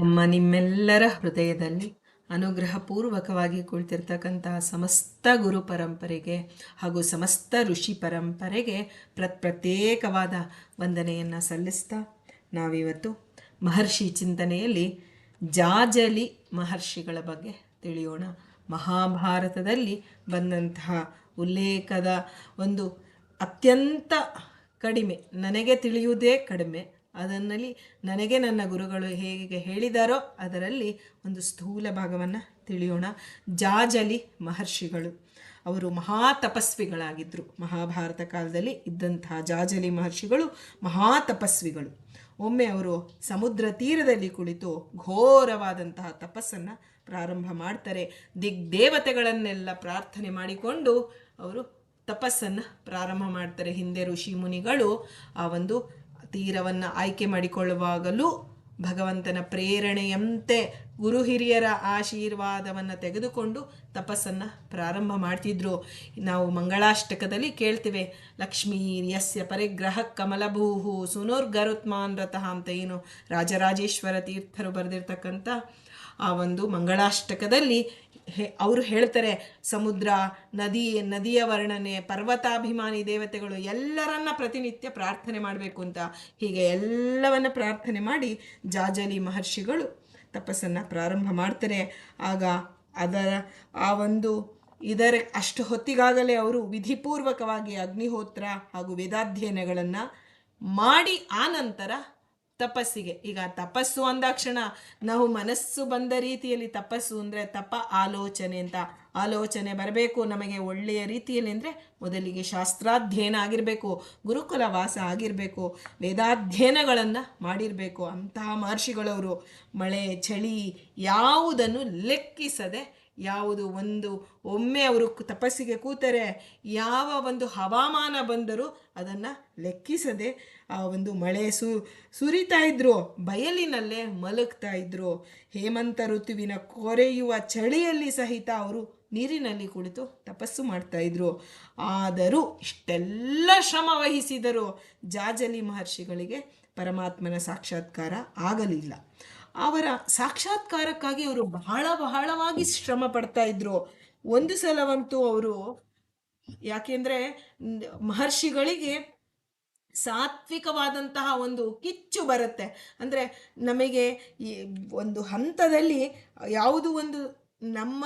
ನಮ್ಮ ನಿಮ್ಮೆಲ್ಲರ ಹೃದಯದಲ್ಲಿ ಅನುಗ್ರಹಪೂರ್ವಕವಾಗಿ ಕುಳಿತಿರ್ತಕ್ಕಂತಹ ಸಮಸ್ತ ಗುರು ಪರಂಪರೆಗೆ ಹಾಗೂ ಸಮಸ್ತ ಋಷಿ ಪರಂಪರೆಗೆ ಪ್ರ ಪ್ರತ್ಯೇಕವಾದ ವಂದನೆಯನ್ನು ಸಲ್ಲಿಸ್ತಾ ನಾವಿವತ್ತು ಮಹರ್ಷಿ ಚಿಂತನೆಯಲ್ಲಿ ಜಾಜಲಿ ಮಹರ್ಷಿಗಳ ಬಗ್ಗೆ ತಿಳಿಯೋಣ. ಮಹಾಭಾರತದಲ್ಲಿ ಬಂದಂತಹ ಉಲ್ಲೇಖದ ಒಂದು ಅತ್ಯಂತ ಕಡಿಮೆ, ನನಗೆ ತಿಳಿಯುವುದೇ ಕಡಿಮೆ ಅದನ್ನಲ್ಲಿ ನನಗೆ ನನ್ನ ಗುರುಗಳು ಹೇಗೆ ಹೇಳಿದಾರೋ ಅದರಲ್ಲಿ ಒಂದು ಸ್ಥೂಲ ಭಾಗವನ್ನು ತಿಳಿಯೋಣ. ಜಾಜಲಿ ಮಹರ್ಷಿಗಳು. ಅವರು ಮಹಾ ತಪಸ್ವಿಗಳಾಗಿದ್ದರು ಮಹಾಭಾರತ ಕಾಲದಲ್ಲಿ ಇದ್ದಂತಹ ಜಾಜಲಿ ಮಹರ್ಷಿಗಳು ಮಹಾ ತಪಸ್ವಿಗಳು ಒಮ್ಮೆ ಅವರು ಸಮುದ್ರ ತೀರದಲ್ಲಿ ಕುಳಿತು ಘೋರವಾದಂತಹ ತಪಸ್ಸನ್ನು ಪ್ರಾರಂಭ ಮಾಡ್ತಾರೆ. ದಿಗ್ದೇವತೆಗಳನ್ನೆಲ್ಲ ಪ್ರಾರ್ಥನೆ ಮಾಡಿಕೊಂಡು ಅವರು ತಪಸ್ಸನ್ನು ಪ್ರಾರಂಭ ಮಾಡ್ತಾರೆ. ಹಿಂದೆ ಋಷಿ ಮುನಿಗಳು ಆ ಒಂದು ತೀರವನ್ನು ಆಯ್ಕೆ ಮಾಡಿಕೊಳ್ಳುವಾಗಲೂ ಭಗವಂತನ ಪ್ರೇರಣೆಯಂತೆ ಗುರು ಹಿರಿಯರ ಆಶೀರ್ವಾದವನ್ನು ತೆಗೆದುಕೊಂಡು ತಪಸ್ಸನ್ನು ಪ್ರಾರಂಭ ಮಾಡ್ತಿದ್ರು. ನಾವು ಮಂಗಳಾಷ್ಟಕದಲ್ಲಿ ಕೇಳ್ತೇವೆ, ಲಕ್ಷ್ಮೀ ಯಸ್ಯ ಪರಿಗ್ರಹ ಕಮಲಭೂಹು ಸುನೋರ್ಗರುತ್ಮಾನ್ ರಥ ಅಂತ ಏನು ರಾಜರಾಜೇಶ್ವರ ತೀರ್ಥರು ಬರೆದಿರ್ತಕ್ಕಂಥ ಆ ಒಂದು ಮಂಗಳಾಷ್ಟಕದಲ್ಲಿ ಅವರು ಹೇಳ್ತಾರೆ, ಸಮುದ್ರ, ನದಿ, ನದಿಯ ವರ್ಣನೆ, ಪರ್ವತಾಭಿಮಾನಿ ದೇವತೆಗಳು ಎಲ್ಲರನ್ನ ಪ್ರತಿನಿತ್ಯ ಪ್ರಾರ್ಥನೆ ಮಾಡಬೇಕು ಅಂತ. ಹೀಗೆ ಎಲ್ಲವನ್ನ ಪ್ರಾರ್ಥನೆ ಮಾಡಿ ಜಾಜಲಿ ಮಹರ್ಷಿಗಳು ತಪಸ್ಸನ್ನು ಪ್ರಾರಂಭ ಮಾಡ್ತಾರೆ. ಆಗ ಅದರ ಆ ಒಂದು ಇದರ ಅಷ್ಟು ಹೊತ್ತಿಗಾಗಲೇ ಅವರು ವಿಧಿಪೂರ್ವಕವಾಗಿ ಅಗ್ನಿಹೋತ್ರ ಹಾಗೂ ವೇದಾಧ್ಯಯನಗಳನ್ನು ಮಾಡಿ ಆ ನಂತರ ತಪಸ್ಸಿಗೆ. ಈಗ ತಪಸ್ಸು ಅಂದಾಕ್ಷಣ ನಾವು ಮನಸ್ಸು ಬಂದ ರೀತಿಯಲ್ಲಿ ತಪಸ್ಸು ಅಂದರೆ ತಪ ಆಲೋಚನೆ ಅಂತ. ಆಲೋಚನೆ ಬರಬೇಕು, ನಮಗೆ ಒಳ್ಳೆಯ ರೀತಿಯಲ್ಲಿ ಅಂದರೆ ಮೊದಲಿಗೆ ಶಾಸ್ತ್ರಾಧ್ಯಯನ ಆಗಿರಬೇಕು, ಗುರುಕುಲ ವಾಸ ಆಗಿರಬೇಕು, ವೇದಾಧ್ಯಯನಗಳನ್ನು ಮಾಡಿರಬೇಕು ಅಂತಹ ಮಹರ್ಷಿಗಳವರು. ಮಳೆ, ಚಳಿ ಯಾವುದನ್ನು ಲೆಕ್ಕಿಸದೆ ಯಾವುದು ಒಂದು, ಒಮ್ಮೆ ಅವರು ತಪಸ್ಸಿಗೆ ಕೂತರೆ ಯಾವ ಒಂದು ಹವಾಮಾನ ಬಂದರೂ ಅದನ್ನು ಲೆಕ್ಕಿಸದೆ ಆ ಒಂದು ಮಳೆ ಸು, ಸುರಿತಾ ಇದ್ರು, ಬಯಲಿನಲ್ಲೇ ಮಲಗ್ತಾ ಇದ್ರು. ಹೇಮಂತ ಋತುವಿನ ಕೊರೆಯುವ ಚಳಿಯಲ್ಲಿ ಸಹಿತ ಅವರು ನೀರಿನಲ್ಲಿ ಕುಳಿತು ತಪಸ್ಸು ಮಾಡ್ತಾ ಇದ್ರು. ಆದರೂ ಇಷ್ಟೆಲ್ಲ ಶ್ರಮ ವಹಿಸಿದರು ಜಾಜಲಿ ಮಹರ್ಷಿಗಳಿಗೆ ಪರಮಾತ್ಮನ ಸಾಕ್ಷಾತ್ಕಾರ ಆಗಲಿಲ್ಲ. ಅವರ ಸಾಕ್ಷಾತ್ಕಾರಕ್ಕಾಗಿ ಅವರು ಬಹಳ ಬಹಳವಾಗಿ ಶ್ರಮ ಪಡ್ತಾ ಇದ್ರು. ಒಂದು ಸಲವಂತೂ ಅವರು, ಯಾಕೆಂದ್ರೆ ಮಹರ್ಷಿಗಳಿಗೆ ಸಾತ್ವಿಕವಾದಂತಹ ಒಂದು ಕಿಚ್ಚು ಬರುತ್ತೆ. ಅಂದರೆ ನಮಗೆ ಈ ಒಂದು ಹಂತದಲ್ಲಿ ಯಾವುದು ಒಂದು ನಮ್ಮ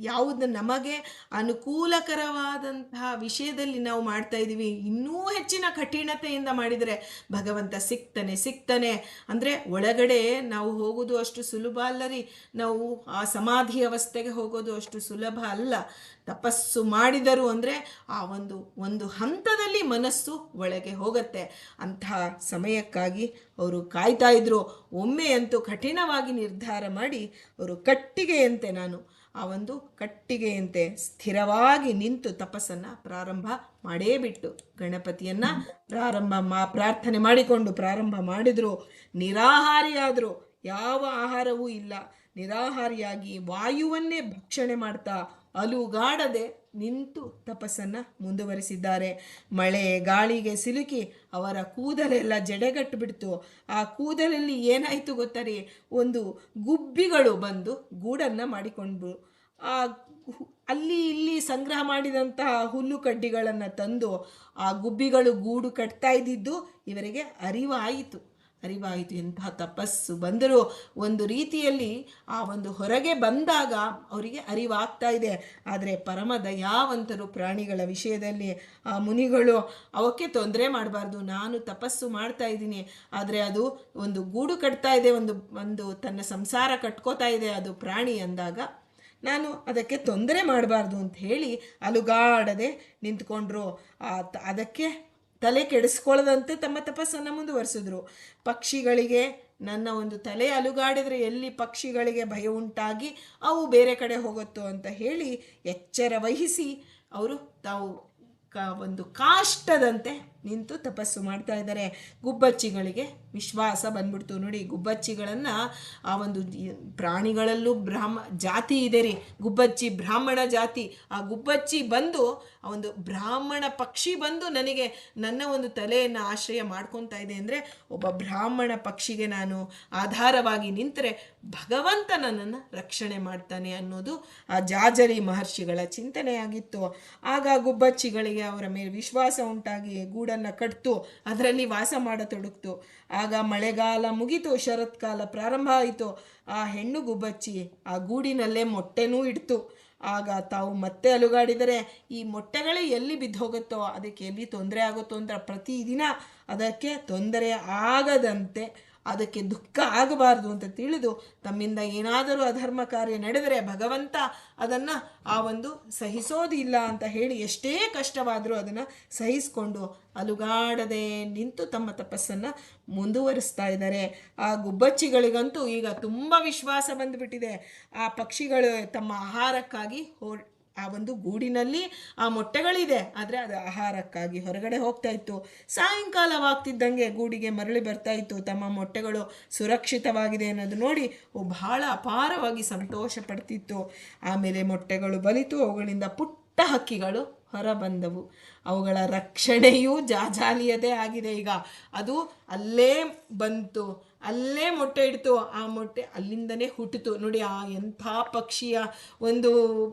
ಯಾವುದು ನಮಗೆ ಅನುಕೂಲಕರವಾದಂತಹ ವಿಷಯದಲ್ಲಿ ನಾವು ಮಾಡ್ತಾ ಇದ್ದೀವಿ. ಇನ್ನೂ ಹೆಚ್ಚಿನ ಕಠಿಣತೆಯಿಂದ ಮಾಡಿದರೆ ಭಗವಂತ ಸಿಗ್ತಾನೆ ಸಿಗ್ತಾನೆ ಅಂದರೆ ಒಳಗಡೆ ನಾವು ಹೋಗೋದು ಅಷ್ಟು ಸುಲಭ ಅಲ್ಲ ರೀ. ನಾವು ಆ ಸಮಾಧಿ ಅವಸ್ಥೆಗೆ ಹೋಗೋದು ಅಷ್ಟು ಸುಲಭ ಅಲ್ಲ. ತಪಸ್ಸು ಮಾಡಿದರು ಅಂದರೆ ಆ ಒಂದು ಒಂದು ಹಂತದಲ್ಲಿ ಮನಸ್ಸು ಒಳಗೆ ಹೋಗುತ್ತೆ. ಅಂತಹ ಸಮಯಕ್ಕಾಗಿ ಅವರು ಕಾಯ್ತಾ ಇದ್ರು. ಒಮ್ಮೆಯಂತೂ ಕಠಿಣವಾಗಿ ನಿರ್ಧಾರ ಮಾಡಿ ಅವರು ಕಟ್ಟಿಗೆಯಂತೆ ನಾನು, ಆ ಒಂದು ಕಟ್ಟಿಗೆಯಂತೆ ಸ್ಥಿರವಾಗಿ ನಿಂತು ತಪಸ್ಸನ್ನು ಪ್ರಾರಂಭ ಮಾಡೇ ಬಿಟ್ಟು ಗಣಪತಿಯನ್ನ ಪ್ರಾರಂಭ ಮಾ, ಪ್ರಾರ್ಥನೆ ಮಾಡಿಕೊಂಡು ಪ್ರಾರಂಭ ಮಾಡಿದ್ರು. ನಿರಾಹಾರಿಯಾದರು. ಯಾವ ಆಹಾರವೂ ಇಲ್ಲ. ನಿರಾಹಾರಿಯಾಗಿ ವಾಯುವನ್ನೇ ಭಕ್ಷಣೆ ಮಾಡ್ತಾ ಅಲುಗಾಡದೆ ನಿಂತು ತಪಸ್ಸನ್ನು ಮುಂದುವರಿಸಿದ್ದಾರೆ. ಮಳೆ ಗಾಳಿಗೆ ಸಿಲುಕಿ ಅವರ ಕೂದಲೆಲ್ಲ ಜಡೆಗಟ್ಟು ಬಿಡ್ತು ಆ ಕೂದಲಲ್ಲಿ ಏನಾಯಿತು ಗೊತ್ತರಿ? ಒಂದು ಗುಬ್ಬಿಗಳು ಬಂದು ಗೂಡನ್ನು ಮಾಡಿಕೊಂಡ್ರು. ಆ ಅಲ್ಲಿ ಇಲ್ಲಿ ಸಂಗ್ರಹ ಮಾಡಿದಂತಹ ಹುಲ್ಲು ಕಡ್ಡಿಗಳನ್ನು ತಂದು ಆ ಗುಬ್ಬಿಗಳು ಗೂಡು ಕಟ್ತಾ ಇದ್ದಿದ್ದು ಇವರಿಗೆ ಅರಿವಾಯಿತು. ಅರಿವಾಯಿತು, ಎಂತಹ ತಪಸ್ಸು ಬಂದರೂ ಒಂದು ರೀತಿಯಲ್ಲಿ ಆ ಒಂದು ಹೊರಗೆ ಬಂದಾಗ ಅವರಿಗೆ ಅರಿವಾಗ್ತಾ ಇದೆ. ಆದರೆ ಪರಮ ದಯಾವಂತರು ಪ್ರಾಣಿಗಳ ವಿಷಯದಲ್ಲಿ ಆ ಮುನಿಗಳು ಅವಕ್ಕೆ ತೊಂದರೆ ಮಾಡಬಾರ್ದು. ನಾನು ತಪಸ್ಸು ಮಾಡ್ತಾ ಇದ್ದೀನಿ. ಆದರೆ ಅದು ಒಂದು ಗೂಡು ಕಟ್ತಾ ಇದೆ, ಒಂದು ಒಂದು ತನ್ನ ಸಂಸಾರ ಕಟ್ಕೋತಾ ಇದೆ, ಅದು ಪ್ರಾಣಿ ಅಂದಾಗ ನಾನು ಅದಕ್ಕೆ ತೊಂದರೆ ಮಾಡಬಾರ್ದು ಅಂತ ಹೇಳಿ ಅಲುಗಾಡದೆ ನಿಂತ್ಕೊಂಡ್ರು. ಅದಕ್ಕೆ ತಲೆ ಕೆಡಿಸ್ಕೊಳ್ಳದಂತೆ ತಮ್ಮ ತಪಸ್ಸನ್ನು ಮುಂದುವರಿಸಿದ್ರು. ಪಕ್ಷಿಗಳಿಗೆ ನನ್ನ ಒಂದು ತಲೆ ಅಲುಗಾಡಿದರೆ ಎಲ್ಲಿ ಪಕ್ಷಿಗಳಿಗೆ ಭಯ ಉಂಟಾಗಿ ಅವು ಬೇರೆ ಕಡೆ ಹೋಗುತ್ತೋ ಅಂತ ಹೇಳಿ ಎಚ್ಚರ ವಹಿಸಿ, ಅವರು ತಾವು ಕ ಒಂದು ಕಾಷ್ಟದಂತೆ ನಿಂತು ತಪಸ್ಸು ಮಾಡ್ತಾ ಇದ್ದಾರೆ. ಗುಬ್ಬಚ್ಚಿಗಳಿಗೆ ವಿಶ್ವಾಸ ಬಂದ್ಬಿಡ್ತು. ನೋಡಿ, ಗುಬ್ಬಚ್ಚಿಗಳನ್ನು ಆ ಒಂದು ಪ್ರಾಣಿಗಳಲ್ಲೂ ಬ್ರಾಹ್ಮ, ಜಾತಿ ಇದೆ ರೀ. ಗುಬ್ಬಚ್ಚಿ ಬ್ರಾಹ್ಮಣ ಜಾತಿ. ಆ ಗುಬ್ಬಚ್ಚಿ ಬಂದು, ಆ ಒಂದು ಬ್ರಾಹ್ಮಣ ಪಕ್ಷಿ ಬಂದು ನನಗೆ ನನ್ನ ಒಂದು ತಲೆಯನ್ನು ಆಶ್ರಯ ಮಾಡ್ಕೊತಾ ಇದೆ ಅಂದರೆ ಒಬ್ಬ ಬ್ರಾಹ್ಮಣ ಪಕ್ಷಿಗೆ ನಾನು ಆಧಾರವಾಗಿ ನಿಂತರೆ ಭಗವಂತ ನನ್ನನ್ನು ರಕ್ಷಣೆ ಮಾಡ್ತಾನೆ ಅನ್ನೋದು ಆ ಜಾಜರಿ ಮಹರ್ಷಿಗಳ ಚಿಂತನೆಯಾಗಿತ್ತು. ಆಗ ಗುಬ್ಬಚ್ಚಿಗಳಿಗೆ ಅವರ ಮೇಲೆ ವಿಶ್ವಾಸ ಉಂಟಾಗಿ ಗೂಡನ್ನು ಕಟ್ತು, ಅದರಲ್ಲಿ ವಾಸ ಮಾಡತೊಡಗ್ತು. ಆಗ ಮಳೆಗಾಲ ಮುಗಿತು, ಶರತ್ಕಾಲ ಪ್ರಾರಂಭ ಆಯಿತು. ಆ ಹೆಣ್ಣು ಗುಬ್ಬಚ್ಚಿ ಆ ಗೂಡಿನಲ್ಲೇ ಮೊಟ್ಟೆನೂ ಇಡ್ತು. ಆಗ ತಾವು ಮತ್ತೆ ಅಲುಗಾಡಿದರೆ, ಈ ಮೊಟ್ಟೆಗಳೇ ಎಲ್ಲಿ ಬಿದ್ದು ಹೋಗುತ್ತೋ ಅದಕ್ಕೆ ಎಲ್ಲಿ ತೊಂದರೆ ಆಗುತ್ತೋ ಅಂತ ಪ್ರತಿದಿನ ಅದಕ್ಕೆ ತೊಂದರೆ ಆಗದಂತೆ ಅದಕ್ಕೆ ದುಃಖ ಆಗಬಾರದು ಅಂತ ತಿಳಿದು ತಮ್ಮಿಂದ ಏನಾದರೂ ಅಧರ್ಮ ಕಾರ್ಯ ನಡೆದರೆ ಭಗವಂತ ಅದನ್ನು ಆ ಒಂದು ಸಹಿಸೋದಿಲ್ಲ ಅಂತ ಹೇಳಿ ಎಷ್ಟೇ ಕಷ್ಟವಾದರೂ ಅದನ್ನು ಸಹಿಸಿಕೊಂಡು ಅಲುಗಾಡದೆ ನಿಂತು ತಮ್ಮ ತಪಸ್ಸನ್ನು ಮುಂದುವರಿಸ್ತಾ ಇದ್ದಾರೆ. ಆ ಗುಬ್ಬಚ್ಚಿಗಳಿಗಂತೂ ಈಗ ತುಂಬ ವಿಶ್ವಾಸ ಬಂದುಬಿಟ್ಟಿದೆ. ಆ ಪಕ್ಷಿಗಳು ತಮ್ಮ ಆಹಾರಕ್ಕಾಗಿ ಹೋ ಆ ಒಂದು ಗೂಡಿನಲ್ಲಿ ಆ ಮೊಟ್ಟೆಗಳಿದೆ. ಆದರೆ ಅದು ಆಹಾರಕ್ಕಾಗಿ ಹೊರಗಡೆ ಹೋಗ್ತಾ ಇತ್ತು. ಸಾಯಂಕಾಲವಾಗ್ತಿದ್ದಂಗೆ ಗೂಡಿಗೆ ಮರಳಿ ಬರ್ತಾ ಇತ್ತು. ತಮ್ಮ ಮೊಟ್ಟೆಗಳು ಸುರಕ್ಷಿತವಾಗಿದೆ ಅನ್ನೋದು ನೋಡಿ ಬಹಳ ಅಪಾರವಾಗಿ ಸಂತೋಷ ಪಡ್ತಿತ್ತು ಆಮೇಲೆ ಮೊಟ್ಟೆಗಳು ಬಲಿತು. ಅವುಗಳಿಂದ ಪುಟ್ಟ ಹಕ್ಕಿಗಳು ಹೊರ ಬಂದವು ಅವುಗಳ ರಕ್ಷಣೆಯೂ ಜಾಜಾಲಿಯದೇ ಆಗಿದೆ. ಈಗ ಅದು ಅಲ್ಲೇ ಬಂತು. ಅಲ್ಲೇ ಮೊಟ್ಟೆ ಇಡ್ತು. ಆ ಮೊಟ್ಟೆ ಅಲ್ಲಿಂದನೇ ಹುಟ್ಟಿತು. ನೋಡಿ, ಆ ಎಂಥ ಪಕ್ಷಿಯ ಒಂದು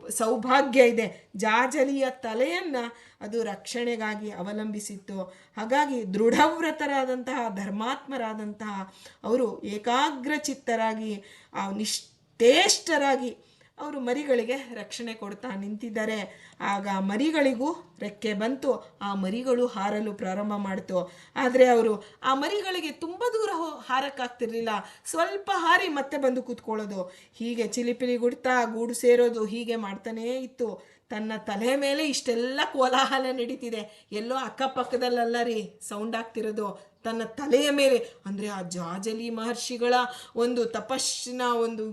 ಸೌಭಾಗ್ಯ ಇದೆ. ಜಾಜಲಿಯ ತಲೆಯನ್ನು ಅದು ರಕ್ಷಣೆಗಾಗಿ ಅವಲಂಬಿಸಿತ್ತು. ಹಾಗಾಗಿ ದೃಢವ್ರತರಾದಂತಹ, ಧರ್ಮಾತ್ಮರಾದಂತಹ ಅವರು ಏಕಾಗ್ರ ಚಿತ್ತರಾಗಿ ಆ ನಿಷ್ಠೇಷ್ಟರಾಗಿ ಅವರು ಮರಿಗಳಿಗೆ ರಕ್ಷಣೆ ಕೊಡ್ತಾ ನಿಂತಿದ್ದಾರೆ. ಆಗ ಮರಿಗಳಿಗೂ ರೆಕ್ಕೆ ಬಂತು. ಆ ಮರಿಗಳು ಹಾರಲು ಪ್ರಾರಂಭ ಮಾಡ್ತು. ಆದರೆ ಅವರು ಆ ಮರಿಗಳಿಗೆ ತುಂಬ ದೂರ ಹಾರಕ್ಕಾಗ್ತಿರ್ಲಿಲ್ಲ. ಸ್ವಲ್ಪ ಹಾರಿ ಮತ್ತೆ ಬಂದು ಕೂತ್ಕೊಳ್ಳೋದು. ಹೀಗೆ ಚಿಲಿಪಿಲಿ ಗುಡ್ತಾ ಗೂಡು ಸೇರೋದು ಹೀಗೆ ಮಾಡ್ತಾನೇ ಇತ್ತು. ತನ್ನ ತಲೆ ಮೇಲೆ ಇಷ್ಟೆಲ್ಲ ಕೋಲಾಹಲ ನಡೀತಿದೆ. ಎಲ್ಲೋ ಅಕ್ಕಪಕ್ಕದಲ್ಲಲ್ಲ ರೀ ಸೌಂಡ್ ಆಗ್ತಿರೋದು. ತನ್ನ ತಲೆಯ ಮೇಲೆ, ಅಂದರೆ ಆ ಜಾಜಲಿ ಮಹರ್ಷಿಗಳ ಒಂದು ತಪಸ್ಸಿನ ಒಂದು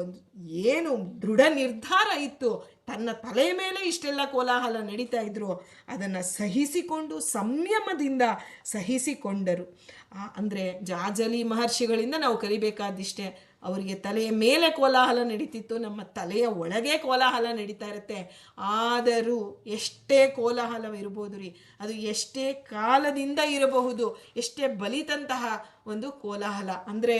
ಒಂದು ಏನು ದೃಢ ನಿರ್ಧಾರ ಇತ್ತು. ತನ್ನ ತಲೆಯ ಮೇಲೆ ಇಷ್ಟೆಲ್ಲ ಕೋಲಾಹಲ ನಡೀತಾ ಇದ್ರು. ಅದನ್ನು ಸಹಿಸಿಕೊಂಡು, ಸಂಯಮದಿಂದ ಸಹಿಸಿಕೊಂಡರು. ಅಂದರೆ ಜಾಜಲಿ ಮಹರ್ಷಿಗಳಿಂದ ನಾವು ಕಲಿಬೇಕಾದಿಷ್ಟೇ. ಅವರಿಗೆ ತಲೆಯ ಮೇಲೆ ಕೋಲಾಹಲ ನಡೀತಿತ್ತು, ನಮ್ಮ ತಲೆಯ ಒಳಗೆ ಕೋಲಾಹಲ ನಡೀತಾ ಇರುತ್ತೆ. ಆದರೂ ಎಷ್ಟೇ ಕೋಲಾಹಲವಿರ್ಬೋದು ರೀ, ಅದು ಎಷ್ಟೇ ಕಾಲದಿಂದ ಇರಬಹುದು, ಎಷ್ಟೇ ಬಲಿತಂತಹ ಒಂದು ಕೋಲಾಹಲ. ಅಂದರೆ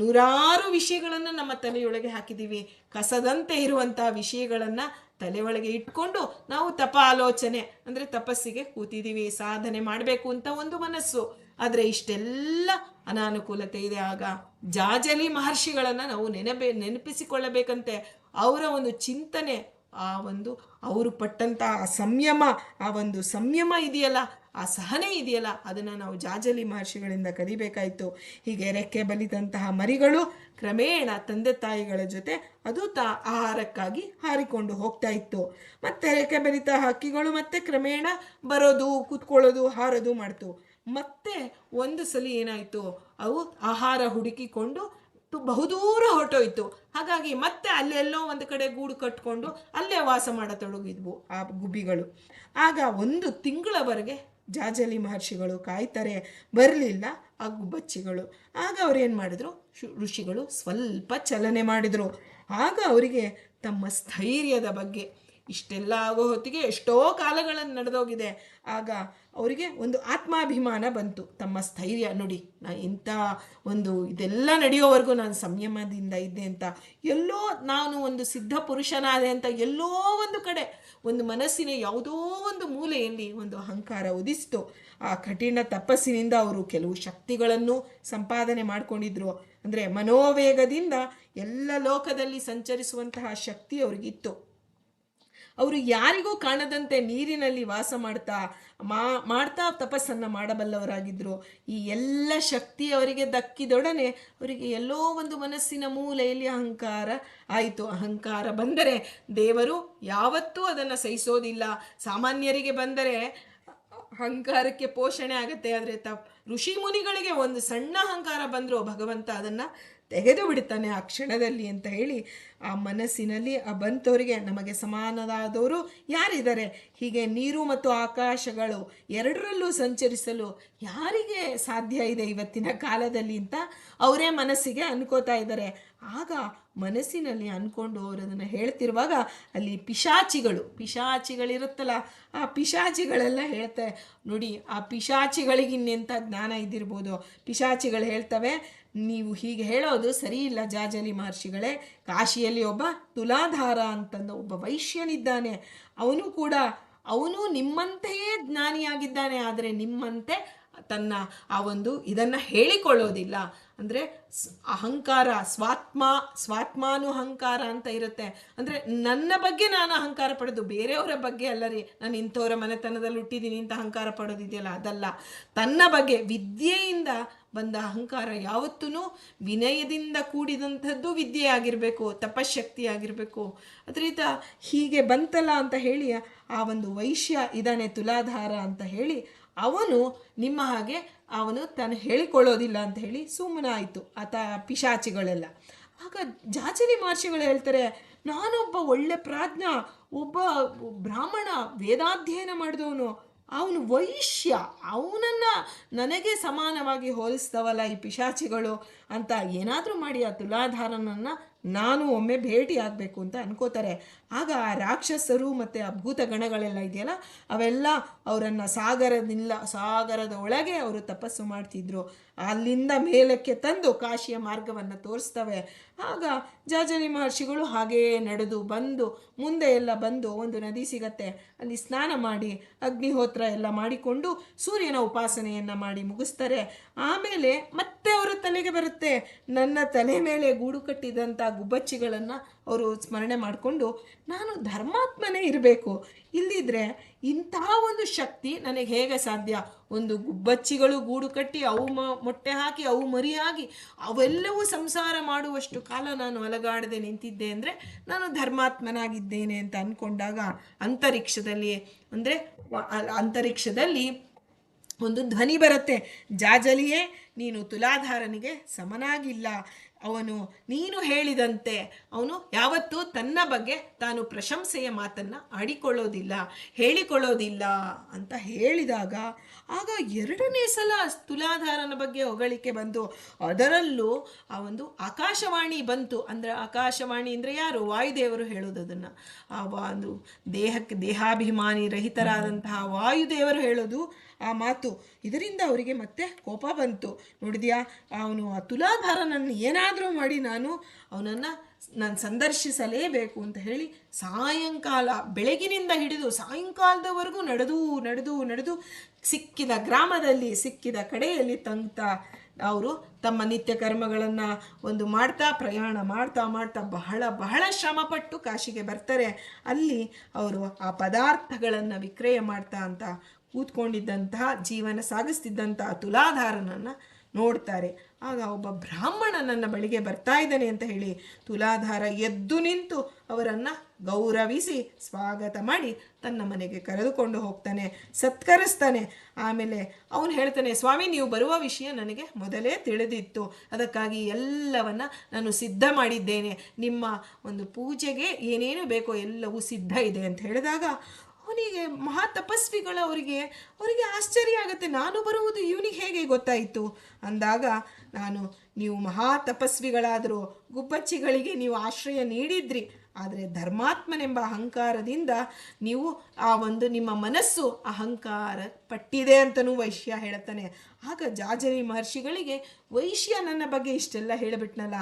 ನೂರಾರು ವಿಷಯಗಳನ್ನು ನಮ್ಮ ತಲೆಯೊಳಗೆ ಹಾಕಿದ್ದೀವಿ. ಕಸದಂತೆ ಇರುವಂತಹ ವಿಷಯಗಳನ್ನು ತಲೆ ಒಳಗೆ ಇಟ್ಕೊಂಡು ನಾವು ತಪ ಆಲೋಚನೆ ಅಂದರೆ ತಪಸ್ಸಿಗೆ ಕೂತಿದ್ದೀವಿ, ಸಾಧನೆ ಮಾಡಬೇಕು ಅಂತ ಒಂದು ಮನಸ್ಸು. ಆದರೆ ಇಷ್ಟೆಲ್ಲ ಅನಾನುಕೂಲತೆ ಇದೆ. ಆಗ ಜಾಜಲಿ ಮಹರ್ಷಿಗಳನ್ನು ನಾವು ನೆನಪೆ, ನೆನಪಿಸಿಕೊಳ್ಳಬೇಕಂತೆ. ಅವರ ಒಂದು ಚಿಂತನೆ, ಆ ಒಂದು ಅವರು ಪಟ್ಟಂಥ ಆ ಸಂಯಮ, ಆ ಒಂದು ಸಂಯಮ ಇದೆಯಲ್ಲ, ಆ ಸಹನೆ ಇದೆಯಲ್ಲ, ಅದನ್ನು ನಾವು ಜಾಜಲಿ ಮಹರ್ಷಿಗಳಿಂದ ಕಲಿಬೇಕಾಯಿತು. ಹೀಗೆ ರೆಕ್ಕೆ ಬಲಿದಂತಹ ಮರಿಗಳು ಕ್ರಮೇಣ ತಂದೆ ತಾಯಿಗಳ ಜೊತೆ ಅದು ತಾ ಆಹಾರಕ್ಕಾಗಿ ಹಾರಿಕೊಂಡು ಹೋಗ್ತಾ ಇತ್ತು. ಮತ್ತೆ ರೆಕ್ಕೆ ಬಲಿತ ಹಕ್ಕಿಗಳು ಮತ್ತೆ ಕ್ರಮೇಣ ಬರೋದು, ಕೂತ್ಕೊಳ್ಳೋದು, ಹಾರೋದು ಮಾಡ್ತು. ಮತ್ತೆ ಒಂದು ಸಲ ಏನಾಯಿತು? ಅವು ಆಹಾರ ಹುಡುಕಿಕೊಂಡು ಬಹುದೂರ ಹೊರಟೋಯ್ತು. ಹಾಗಾಗಿ ಮತ್ತೆ ಅಲ್ಲೆಲ್ಲೋ ಒಂದು ಕಡೆ ಗೂಡು ಕಟ್ಕೊಂಡು ಅಲ್ಲೇ ವಾಸ ಮಾಡತೊಡಗಿದ್ವು ಆ ಗುಬ್ಬಿಗಳು. ಆಗ ಒಂದು ತಿಂಗಳವರೆಗೆ ಜಾಜಲಿ ಮಹರ್ಷಿಗಳು ಕಾಯ್ತಾರೆ, ಬರಲಿಲ್ಲ ಆ ಗುಬ್ಬಚ್ಚಿಗಳು. ಆಗ ಅವ್ರು ಏನು ಮಾಡಿದ್ರು? ಋಷಿಗಳು ಸ್ವಲ್ಪ ಚಲನೆ ಮಾಡಿದರು. ಆಗ ಅವರಿಗೆ ತಮ್ಮ ಸ್ಥೈರ್ಯದ ಬಗ್ಗೆ ಇಷ್ಟೆಲ್ಲ ಆಗೋ ಹೊತ್ತಿಗೆ ಎಷ್ಟೋ ಕಾಲಗಳನ್ನು ನಡೆದೋಗಿದೆ. ಆಗ ಅವರಿಗೆ ಒಂದು ಆತ್ಮಾಭಿಮಾನ ಬಂತು. ತಮ್ಮ ಸ್ಥೈರ್ಯ, ನೋಡಿ, ನಾ ಇಂಥ ಒಂದು ಇದೆಲ್ಲ ನಡೆಯೋವರೆಗೂ ನಾನು ಸಂಯಮದಿಂದ ಇದ್ದೆ ಅಂತ. ಎಲ್ಲೋ ನಾನು ಒಂದು ಸಿದ್ಧ ಪುರುಷನಾದೆ ಅಂತ ಎಲ್ಲೋ ಒಂದು ಕಡೆ ಒಂದು ಮನಸ್ಸಿನ ಯಾವುದೋ ಒಂದು ಮೂಲೆಯಲ್ಲಿ ಒಂದು ಅಹಂಕಾರ ಉದಿಸ್ತು. ಆ ಕಠಿಣ ತಪಸ್ಸಿನಿಂದ ಅವರು ಕೆಲವು ಶಕ್ತಿಗಳನ್ನು ಸಂಪಾದನೆ ಮಾಡಿಕೊಂಡಿದ್ರು. ಅಂದರೆ ಮನೋವೇಗದಿಂದ ಎಲ್ಲ ಲೋಕದಲ್ಲಿ ಸಂಚರಿಸುವಂತಹ ಶಕ್ತಿ ಅವ್ರಿಗಿತ್ತು. ಅವರು ಯಾರಿಗೂ ಕಾಣದಂತೆ ನೀರಿನಲ್ಲಿ ವಾಸ ಮಾಡ್ತಾ, ಮಾ, ಮಾಡ್ತಾ ತಪಸ್ಸನ್ನು ಮಾಡಬಲ್ಲವರಾಗಿದ್ದರು ಈ ಎಲ್ಲ ಶಕ್ತಿ ಅವರಿಗೆ ದಕ್ಕಿದೊಡನೆ ಅವರಿಗೆ ಎಲ್ಲೋ ಒಂದು ಮನಸ್ಸಿನ ಮೂಲೆಯಲ್ಲಿ ಅಹಂಕಾರ ಆಯಿತು. ಅಹಂಕಾರ ಬಂದರೆ ದೇವರು ಯಾವತ್ತೂ ಅದನ್ನು ಸಹಿಸೋದಿಲ್ಲ. ಸಾಮಾನ್ಯರಿಗೆ ಬಂದರೆ ಅಹಂಕಾರಕ್ಕೆ ಪೋಷಣೆ ಆಗುತ್ತೆ. ಆದರೆ ತ, ಋಷಿ ಮುನಿಗಳಿಗೆ ಒಂದು ಸಣ್ಣ ಅಹಂಕಾರ ಬಂದರೂ ಭಗವಂತ ಅದನ್ನು ತೆಗೆದು ಬಿಡ್ತಾನೆ ಆ ಕ್ಷಣದಲ್ಲಿ ಅಂತ ಹೇಳಿ ಆ ಮನಸ್ಸಿನಲ್ಲಿ ಆ ಬಂತವರಿಗೆ ನಮಗೆ ಸಮಾನದಾದವರು ಯಾರಿದ್ದಾರೆ? ಹೀಗೆ ನೀರು ಮತ್ತು ಆಕಾಶಗಳು ಎರಡರಲ್ಲೂ ಸಂಚರಿಸಲು ಯಾರಿಗೆ ಸಾಧ್ಯ ಇದೆ ಇವತ್ತಿನ ಕಾಲದಲ್ಲಿ ಅಂತ ಅವರೇ ಮನಸ್ಸಿಗೆ ಅನ್ಕೋತಾ ಇದ್ದಾರೆ. ಆಗ ಮನಸ್ಸಿನಲ್ಲಿ ಅಂದ್ಕೊಂಡು ಅವರು ಹೇಳ್ತಿರುವಾಗ ಅಲ್ಲಿ ಪಿಶಾಚಿಗಳು, ಪಿಶಾಚಿಗಳಿರುತ್ತಲ್ಲ, ಆ ಪಿಶಾಚಿಗಳೆಲ್ಲ ಹೇಳ್ತಾರೆ ನೋಡಿ, ಆ ಪಿಶಾಚಿಗಳಿಗೆ ಇನ್ನೆಂಥ ಜ್ಞಾನ ಇದ್ದಿರ್ಬೋದು? ಪಿಶಾಚಿಗಳು ಹೇಳ್ತವೆ ನೀವು ಹೀಗೆ ಹೇಳೋದು ಸರಿ ಇಲ್ಲ, ಜಾಜಲಿ ಮಹರ್ಷಿಗಳೇ. ಕಾಶಿಯಲ್ಲಿ ಒಬ್ಬ ತುಲಾಧಾರ ಅಂತಂದ ಒಬ್ಬ ವೈಶ್ಯನಿದ್ದಾನೆ. ಅವನು ಕೂಡ, ಅವನು ನಿಮ್ಮಂತೆಯೇ ಜ್ಞಾನಿಯಾಗಿದ್ದಾನೆ, ಆದರೆ ನಿಮ್ಮಂತೆ ತನ್ನ ಆ ಒಂದು ಇದನ್ನು ಹೇಳಿಕೊಳ್ಳೋದಿಲ್ಲ. ಅಂದರೆ ಅಹಂಕಾರ, ಸ್ವಾತ್ಮ, ಸ್ವಾತ್ಮಾನುಹಂಕಾರ ಅಂತ ಇರುತ್ತೆ. ಅಂದರೆ ನನ್ನ ಬಗ್ಗೆ ನಾನು ಅಹಂಕಾರ ಪಡೋದು, ಬೇರೆಯವರ ಬಗ್ಗೆ ಅಲ್ಲ ರೀ ನಾನು ಇಂಥವರ ಮನೆತನದಲ್ಲಿ ಹುಟ್ಟಿದ್ದೀನಿ ಅಂತ ಅಹಂಕಾರ ಪಡೋದಿದೆಯಲ್ಲ, ಅದಲ್ಲ. ತನ್ನ ಬಗ್ಗೆ, ವಿದ್ಯೆಯಿಂದ ಬಂದ ಅಹಂಕಾರ ಯಾವತ್ತೂ ವಿನಯದಿಂದ ಕೂಡಿದಂಥದ್ದು ವಿದ್ಯೆ ಆಗಿರಬೇಕು ತಪಶಕ್ತಿ ಆಗಿರಬೇಕು ಅದರಿಂದ ಹೀಗೆ ಬಂತಲ್ಲ ಅಂತ ಹೇಳಿ ಆ ಒಂದು ವೈಶ್ಯ ಇದಾನೆ ತುಲಾಧಾರ ಅಂತ ಹೇಳಿ ಅವನು ನಿಮ್ಮ ಹಾಗೆ ಅವನು ತಾನು ಹೇಳಿಕೊಳ್ಳೋದಿಲ್ಲ ಅಂತ ಹೇಳಿ ಸುಮ್ಮನಾಯಿತು ಆತ ಪಿಶಾಚಿಗಳೆಲ್ಲ. ಆಗ ಜಾಚರಿ ಮಹರ್ಷಿಗಳು ಹೇಳ್ತಾರೆ, ನಾನೊಬ್ಬ ಒಳ್ಳೆ ಪ್ರಾಜ್ಞ, ಒಬ್ಬ ಬ್ರಾಹ್ಮಣ, ವೇದಾಧ್ಯಯನ ಮಾಡಿದವನು ಅವನು ವೈಶ್ಯ ಅವನನ್ನು ನನಗೆ ಸಮಾನವಾಗಿ ಹೋಲಿಸ್ತವಲ್ಲ ಈ ಪಿಶಾಚಿಗಳು ಅಂತ ಏನಾದರೂ ಮಾಡಿ ಆ ತುಲಾಧಾರನನ್ನು ನಾನು ಒಮ್ಮೆ ಭೇಟಿ ಆಗಬೇಕು ಅಂತ ಅನ್ಕೋತಾರೆ. ಆಗ ಆ ರಾಕ್ಷಸರು ಮತ್ತು ಆ ಭೂತ ಗಣಗಳೆಲ್ಲ ಇದೆಯಲ್ಲ, ಅವೆಲ್ಲ ಅವರನ್ನು ಸಾಗರದಿಂದ, ಸಾಗರದ ಒಳಗೆ ಅವರು ತಪಸ್ಸು ಮಾಡ್ತಿದ್ರು. ಅಲ್ಲಿಂದ ಮೇಲಕ್ಕೆ ತಂದು ಕಾಶಿಯ ಮಾರ್ಗವನ್ನು ತೋರಿಸ್ತವೆ. ಆಗ ಜಾಜನಿ ಮಹರ್ಷಿಗಳು ಹಾಗೆಯೇ ನಡೆದು ಬಂದು, ಮುಂದೆ ಎಲ್ಲ ಬಂದು ಒಂದು ನದಿ ಸಿಗತ್ತೆ. ಅಲ್ಲಿ ಸ್ನಾನ ಮಾಡಿ, ಅಗ್ನಿಹೋತ್ರ ಎಲ್ಲ ಮಾಡಿಕೊಂಡು ಸೂರ್ಯನ ಉಪಾಸನೆಯನ್ನು ಮಾಡಿ ಮುಗಿಸ್ತಾರೆ. ಆಮೇಲೆ ಮತ್ತೆ ಅವರ ತಲೆಗೆ ಬರುತ್ತೆ. ನನ್ನ ತಲೆ ಮೇಲೆ ಗೂಡು ಕಟ್ಟಿದಂಥ ಗುಬ್ಬಚ್ಚಿಗಳನ್ನು ಅವರು ಸ್ಮರಣೆ ಮಾಡಿಕೊಂಡು, ನಾನು ಧರ್ಮಾತ್ಮನೇ ಇರಬೇಕು. ಇಲ್ಲಿದ್ರೆ ಇಂಥ ಒಂದು ಶಕ್ತಿ ನನಗೆ ಹೇಗೆ ಸಾಧ್ಯ? ಒಂದು ಗುಬ್ಬಚ್ಚಿಗಳು ಗೂಡು ಕಟ್ಟಿ, ಅವು ಮೊಟ್ಟೆ ಹಾಕಿ, ಅವು ಮರಿಯಾಗಿ ಅವೆಲ್ಲವೂ ಸಂಸಾರ ಮಾಡುವಷ್ಟು ಕಾಲ ನಾನು ಅಲಗಾಡದೆ ನಿಂತಿದ್ದೆ ಅಂದರೆ ನಾನು ಧರ್ಮಾತ್ಮನಾಗಿದ್ದೇನೆ ಅಂತ ಅಂದ್ಕೊಂಡಾಗ ಅಂತರಿಕ್ಷದಲ್ಲಿ, ಅಂದರೆ ಅಂತರಿಕ್ಷದಲ್ಲಿ ಒಂದು ಧ್ವನಿ ಬರುತ್ತೆ. ಜಾಜಲಿಯೇ, ನೀನು ತುಲಾಧಾರನಿಗೆ ಸಮನಾಗಿಲ್ಲ. ಅವನು, ನೀನು ಹೇಳಿದಂತೆ ಅವನು ಯಾವತ್ತೂ ತನ್ನ ಬಗ್ಗೆ ತಾನು ಪ್ರಶಂಸೆಯ ಮಾತನ್ನು ಆಡಿಕೊಳ್ಳೋದಿಲ್ಲ, ಹೇಳಿಕೊಳ್ಳೋದಿಲ್ಲ ಅಂತ ಹೇಳಿದಾಗ ಆಗ ಎರಡನೇ ಸಲ ತುಲಾಧಾರನ ಬಗ್ಗೆ ಹೊಗಳಿಕೆ ಬಂತು ಅದರಲ್ಲೂ ಆ ಒಂದು ಆಕಾಶವಾಣಿ ಬಂತು. ಅಂದರೆ ಆಕಾಶವಾಣಿ ಅಂದರೆ ಯಾರು? ವಾಯುದೇವರು ಹೇಳೋದು ಅದನ್ನು ಆ ಒಂದು ದೇಹಕ್ಕೆ, ದೇಹಾಭಿಮಾನಿ ರಹಿತರಾದಂತಹ ವಾಯುದೇವರು ಹೇಳೋದು ಆ ಮಾತು. ಇದರಿಂದ ಅವರಿಗೆ ಮತ್ತೆ ಕೋಪ ಬಂತು. ನೋಡಿದ್ಯಾ? ಅವನು ಆ ತುಲಾಧಾರನನ್ನು ಏನಾದರೂ ಮಾಡಿ ನಾನು ಅವನನ್ನು ನಾನು ಸಂದರ್ಶಿಸಲೇಬೇಕು ಅಂತ ಹೇಳಿ ಸಾಯಂಕಾಲ ಬೆಳಗಿನಿಂದ ಹಿಡಿದು ಸಾಯಂಕಾಲದವರೆಗೂ ನಡೆದು ನಡೆದು ನಡೆದು ಸಿಕ್ಕಿದ ಗ್ರಾಮದಲ್ಲಿ, ಸಿಕ್ಕಿದ ಕಡೆಯಲ್ಲಿ ತಂತ ಅವರು ತಮ್ಮ ನಿತ್ಯ ಕರ್ಮಗಳನ್ನು ಒಂದು ಮಾಡ್ತಾ, ಪ್ರಯಾಣ ಮಾಡ್ತಾ ಮಾಡ್ತಾ ಬಹಳ ಬಹಳ ಶ್ರಮಪಟ್ಟು ಕಾಶಿಗೆ ಬರ್ತಾರೆ. ಅಲ್ಲಿ ಅವರು ಆ ಪದಾರ್ಥಗಳನ್ನು ವಿಕ್ರಯ ಮಾಡ್ತಾ ಅಂತ ಕೂತ್ಕೊಂಡಿದ್ದಂತಹ, ಜೀವನ ಸಾಗಿಸ್ತಿದ್ದಂತಹ ತುಲಾಧಾರನನ್ನು ನೋಡ್ತಾರೆ. ಆಗ ಒಬ್ಬ ಬ್ರಾಹ್ಮಣ ನನ್ನ ಬಳಿಗೆ ಬರ್ತಾ ಇದ್ದಾನೆ ಅಂತ ಹೇಳಿ ತುಲಾಧಾರ ಎದ್ದು ನಿಂತು ಅವರನ್ನು ಗೌರವಿಸಿ ಸ್ವಾಗತ ಮಾಡಿ ತನ್ನ ಮನೆಗೆ ಕರೆದುಕೊಂಡು ಹೋಗ್ತಾನೆ, ಸತ್ಕರಿಸ್ತಾನೆ. ಆಮೇಲೆ ಅವನು ಹೇಳ್ತಾನೆ, ಸ್ವಾಮಿ, ನೀವು ಬರುವ ವಿಷಯ ನನಗೆ ಮೊದಲೇ ತಿಳಿದಿತ್ತು. ಅದಕ್ಕಾಗಿ ಎಲ್ಲವನ್ನ ನಾನು ಸಿದ್ಧ ಮಾಡಿದ್ದೇನೆ. ನಿಮ್ಮ ಒಂದು ಪೂಜೆಗೆ ಏನೇನು ಬೇಕೋ ಎಲ್ಲವೂ ಸಿದ್ಧ ಇದೆ. ಅಂತ ಹೇಳಿದಾಗ ಅವನಿಗೆ ಮಹಾ ತಪಸ್ವಿಗಳು ಅವರಿಗೆ ಅವರಿಗೆ ಆಶ್ಚರ್ಯ ಆಗುತ್ತೆ. ನಾನು ಬರುವುದು ಇವನಿಗೆ ಹೇಗೆ ಗೊತ್ತಾಯಿತು? ಅಂದಾಗ, ನಾನು, ನೀವು ಮಹಾ ತಪಸ್ವಿಗಳಾದರೂ ಗುಬ್ಬಚ್ಚಿಗಳಿಗೆ ನೀವು ಆಶ್ರಯ ನೀಡಿದ್ರಿ. ಆದರೆ ಧರ್ಮಾತ್ಮನೆಂಬ ಅಹಂಕಾರದಿಂದ ನೀವು ಆ ಒಂದು ನಿಮ್ಮ ಮನಸ್ಸು ಅಹಂಕಾರ ಪಟ್ಟಿದೆ ಅಂತಲೂ ವೈಶ್ಯ ಹೇಳ್ತಾನೆ. ಆಗ ಜಾಜರಿ ಮಹರ್ಷಿಗಳಿಗೆ, ವೈಶ್ಯ ನನ್ನ ಬಗ್ಗೆ ಇಷ್ಟೆಲ್ಲ ಹೇಳಿಬಿಟ್ನಲ್ಲ.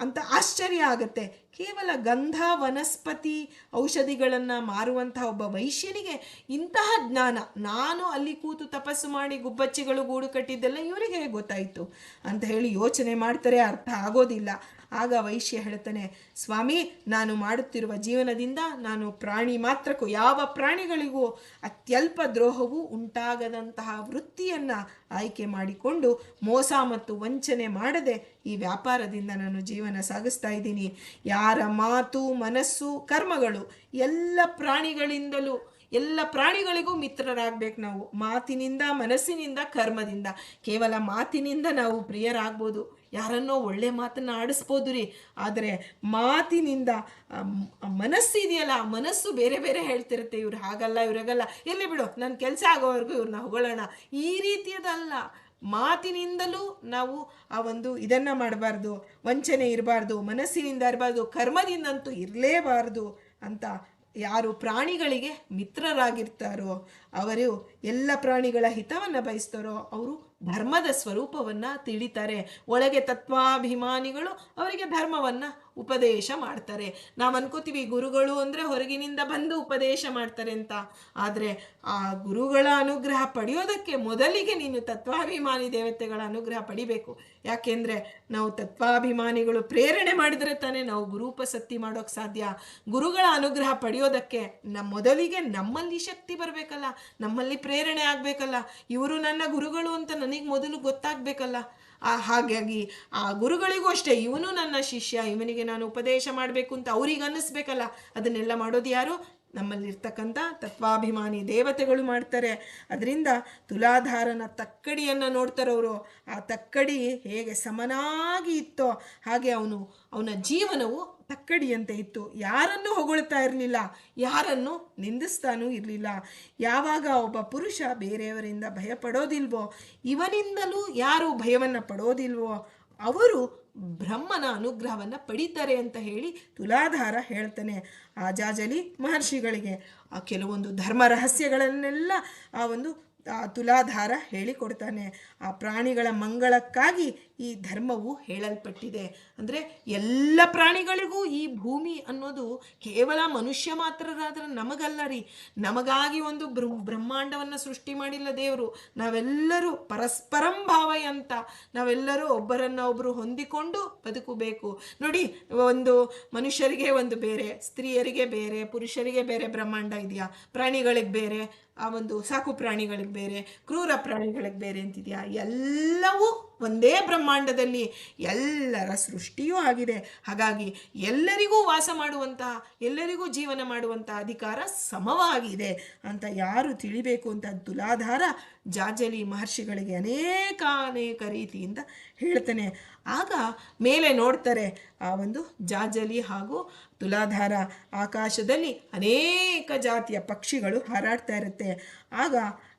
ಅಂತ ಆಶ್ಚರ್ಯ ಆಗುತ್ತೆ. ಕೇವಲ ಗಂಧ ವನಸ್ಪತಿ ಔಷಧಿಗಳನ್ನು ಮಾರುವಂತಹ ಒಬ್ಬ ವೈಶ್ಯನಿಗೆ ಇಂತಹ ಜ್ಞಾನ. ನಾನು ಅಲ್ಲಿ ಕೂತು ತಪಸ್ಸು ಮಾಡಿ ಗುಬ್ಬಚ್ಚಿಗಳು ಗೂಡು ಕಟ್ಟಿದ್ದೆಲ್ಲ ಇವರಿಗೆ ಗೊತ್ತಾಯಿತು? ಅಂತ ಹೇಳಿ ಯೋಚನೆ ಮಾಡ್ತಾರೆ ಅರ್ಥ ಆಗೋದಿಲ್ಲ. ಆಗ ವೈಶ್ಯ ಹೇಳ್ತಾನೆ ಸ್ವಾಮಿ, ನಾನು ಮಾಡುತ್ತಿರುವ ಜೀವನದಿಂದ ನಾನು ಪ್ರಾಣಿ ಮಾತ್ರಕ್ಕೂ, ಯಾವ ಪ್ರಾಣಿಗಳಿಗೂ ಅತ್ಯಲ್ಪ ದ್ರೋಹವು ಉಂಟಾಗದಂತಹ ವೃತ್ತಿಯನ್ನು ಆಯ್ಕೆ ಮಾಡಿಕೊಂಡು ಮೋಸ ಮತ್ತು ವಂಚನೆ ಮಾಡದೆ ಈ ವ್ಯಾಪಾರದಿಂದ ನಾನು ಜೀವನ ಸಾಗಿಸ್ತಾ ಇದ್ದೀನಿ. ಯಾರ ಮಾತು, ಮನಸ್ಸು, ಕರ್ಮಗಳು ಎಲ್ಲ ಪ್ರಾಣಿಗಳಿಂದಲೂ, ಎಲ್ಲ ಪ್ರಾಣಿಗಳಿಗೂ ಮಿತ್ರರಾಗಬೇಕು ನಾವು. ಮಾತಿನಿಂದ, ಮನಸ್ಸಿನಿಂದ, ಕರ್ಮದಿಂದ. ಕೇವಲ ಮಾತಿನಿಂದ ನಾವು ಪ್ರಿಯರಾಗ್ಬೋದು. ಯಾರನ್ನೋ ಒಳ್ಳೆ ಮಾತನ್ನ ಆಡಿಸ್ಬೋದು ರೀ. ಆದರೆ ಮಾತಿನಿಂದ ಮನಸ್ಸಿದೆಯಲ್ಲ ಆ, ಮನಸ್ಸು ಬೇರೆ ಬೇರೆ ಹೇಳ್ತಿರುತ್ತೆ. ಇವ್ರು ಹಾಗಲ್ಲ, ಇವ್ರಾಗಲ್ಲ. ಎಲ್ಲಿ ಬಿಡು ನನ್ನ ಕೆಲಸ ಆಗೋವರೆಗೂ ಇವ್ರನ್ನ ಹೊಗಳೋಣ. ಈ ರೀತಿಯದಲ್ಲ, ಮಾತಿನಿಂದಲೂ ನಾವು ಆ ಒಂದು ಇದನ್ನ ಮಾಡಬಾರ್ದು, ವಂಚನೆ ಇರಬಾರ್ದು, ಮನಸ್ಸಿನಿಂದ ಇರಬಾರ್ದು, ಕರ್ಮದಿಂದಂತೂ ಇರಲೇಬಾರ್ದು ಅಂತ ಯಾರು ಪ್ರಾಣಿಗಳಿಗೆ ಮಿತ್ರರಾಗಿರ್ತಾರೋ, ಅವರು ಎಲ್ಲ ಪ್ರಾಣಿಗಳ ಹಿತವನ್ನು ಬಯಸ್ತಾರೋ, ಅವರು ಧರ್ಮದ ಸ್ವರೂಪವನ್ನು ತಿಳಿತಾರೆ. ಒಳಗೆ ತತ್ವಾಭಿಮಾನಿಗಳು ಅವರಿಗೆ ಧರ್ಮವನ್ನು ಉಪದೇಶ ಮಾಡ್ತಾರೆ. ನಾವು ಅನ್ಕೋತೀವಿ ಗುರುಗಳು ಅಂದರೆ ಹೊರಗಿನಿಂದ ಬಂದು ಉಪದೇಶ ಮಾಡ್ತಾರೆ ಅಂತ. ಆದರೆ ಆ ಗುರುಗಳ ಅನುಗ್ರಹ ಪಡೆಯೋದಕ್ಕೆ ಮೊದಲಿಗೆ ನೀನು ತತ್ವಾಭಿಮಾನಿ ದೇವತೆಗಳ ಅನುಗ್ರಹ ಪಡಿಬೇಕು. ಯಾಕೆಂದರೆ ನಾವು ತತ್ವಾಭಿಮಾನಿಗಳು ಪ್ರೇರಣೆ ಮಾಡಿದರೆ ತಾನೇ ನಾವು ಗುರೂಪಸಕ್ತಿ ಮಾಡೋಕ್ಕೆ ಸಾಧ್ಯ. ಗುರುಗಳ ಅನುಗ್ರಹ ಪಡೆಯೋದಕ್ಕೆ ನಮ್ಮ ಮೊದಲಿಗೆ ನಮ್ಮಲ್ಲಿ ಶಕ್ತಿ ಬರಬೇಕಲ್ಲ, ನಮ್ಮಲ್ಲಿ ಪ್ರೇರಣೆ ಆಗಬೇಕಲ್ಲ. ಇವರು ನನ್ನ ಗುರುಗಳು ಅಂತ ನನಗೆ ಮೊದಲು ಗೊತ್ತಾಗಬೇಕಲ್ಲ. ಹಾಗಾಗಿ ಆ ಗುರುಗಳಿಗೂ ಅಷ್ಟೇ, ಇವನು ನನ್ನ ಶಿಷ್ಯ, ಇವನಿಗೆ ನಾನು ಉಪದೇಶ ಮಾಡಬೇಕು ಅಂತ ಅವ್ರಿಗೆ ಅನ್ನಿಸ್ಬೇಕಲ್ಲ, ಅದನ್ನೆಲ್ಲ ಮಾಡೋದು ಯಾರು? ನಮ್ಮಲ್ಲಿರ್ತಕ್ಕಂಥ ತತ್ವಾಭಿಮಾನಿ ದೇವತೆಗಳು ಮಾಡ್ತಾರೆ. ಅದರಿಂದ ತುಲಾಧಾರನ ತಕ್ಕಡಿಯನ್ನು ನೋಡ್ತಾರವರು ಆ ತಕ್ಕಡಿ ಹೇಗೆ ಸಮನಾಗಿ ಇತ್ತೋ ಹಾಗೆ ಅವನು, ಅವನ ಜೀವನವು ತಕ್ಕಡಿಯಂತೆ ಇತ್ತು. ಯಾರನ್ನು ಹೊಗಳ್ತಾ ಇರಲಿಲ್ಲ, ಯಾರನ್ನು ನಿಂದಿಸ್ತಾನೂ ಇರಲಿಲ್ಲ. ಯಾವಾಗ ಒಬ್ಬ ಪುರುಷ ಬೇರೆಯವರಿಂದ ಭಯ ಪಡೋದಿಲ್ವೋ ಇವನಿಂದಲೂ ಯಾರು ಭಯವನ್ನು ಪಡೋದಿಲ್ವೋ, ಅವರು ಬ್ರಹ್ಮನ ಅನುಗ್ರಹವನ್ನು ಪಡೀತಾರೆ ಅಂತ ಹೇಳಿ ತುಲಾಧಾರ ಹೇಳ್ತಾನೆ ಆ ಜಾಜಲಿ ಮಹರ್ಷಿಗಳಿಗೆ. ಆ ಕೆಲವೊಂದು ಧರ್ಮ ರಹಸ್ಯಗಳನ್ನೆಲ್ಲ ಆ ಒಂದು, ಆ ತುಲಾಧಾರ ಹೇಳಿಕೊಡ್ತಾನೆ. ಆ ಪ್ರಾಣಿಗಳ ಮಂಗಳಕ್ಕಾಗಿ ಈ ಧರ್ಮವು ಹೇಳಲ್ಪಟ್ಟಿದೆ. ಅಂದರೆ ಎಲ್ಲ ಪ್ರಾಣಿಗಳಿಗೂ ಈ ಭೂಮಿ ಅನ್ನೋದು ಕೇವಲ ಮನುಷ್ಯ ಮಾತ್ರರಾದ್ರೆ ನಮಗಲ್ಲ ರೀ ನಮಗಾಗಿ ಒಂದು ಬೃ ಬ್ರಹ್ಮಾಂಡವನ್ನು ಸೃಷ್ಟಿ ಮಾಡಿಲ್ಲ ದೇವರು. ನಾವೆಲ್ಲರೂ ಪರಸ್ಪರಂ ಭಾವಯ ಅಂತ ನಾವೆಲ್ಲರೂ ಒಬ್ಬರನ್ನ ಒಬ್ಬರು ಹೊಂದಿಕೊಂಡು ಬದುಕಬೇಕು. ನೋಡಿ, ಒಂದು ಮನುಷ್ಯರಿಗೆ ಒಂದು ಬೇರೆ, ಸ್ತ್ರೀಯರಿಗೆ ಬೇರೆ, ಪುರುಷರಿಗೆ ಬೇರೆ ಬ್ರಹ್ಮಾಂಡ ಇದೆಯಾ? ಪ್ರಾಣಿಗಳಿಗೆ ಬೇರೆ, ಆ ಒಂದು ಸಾಕು ಪ್ರಾಣಿಗಳಿಗೆ ಬೇರೆ, ಕ್ರೂರ ಪ್ರಾಣಿಗಳಿಗೆ ಬೇರೆ ಅಂತಿದೆಯಾ? ಎಲ್ಲವೂ ಒಂದೇ ಬ್ರಹ್ಮಾಂಡದಲ್ಲಿ ಎಲ್ಲರ ಸೃಷ್ಟಿಯೂ ಆಗಿದೆ. ಹಾಗಾಗಿ ಎಲ್ಲರಿಗೂ ವಾಸ ಮಾಡುವಂತಹ ಎಲ್ಲರಿಗೂ ಜೀವನ ಮಾಡುವಂತಹ ಅಧಿಕಾರ ಸಮವಾಗಿದೆ ಅಂತ ಯಾರು ತಿಳಿಬೇಕು ಅಂತ ತುಲಾಧಾರ ಜಾಜಲಿ ಮಹರ್ಷಿಗಳಿಗೆ ಅನೇಕ ಅನೇಕ ರೀತಿಯಿಂದ ಹೇಳ್ತಾನೆ. ಆಗ ಮೇಲೆ ನೋಡ್ತಾರೆ ಆ ಒಂದು ಜಾಜಲಿ ಹಾಗೂ ತುಲಾಧಾರ ಆಕಾಶದಲ್ಲಿ ಅನೇಕ ಜಾತಿಯ ಪಕ್ಷಿಗಳು ಹಾರಾಡ್ತಾ ಇರುತ್ತೆ. ಆಗ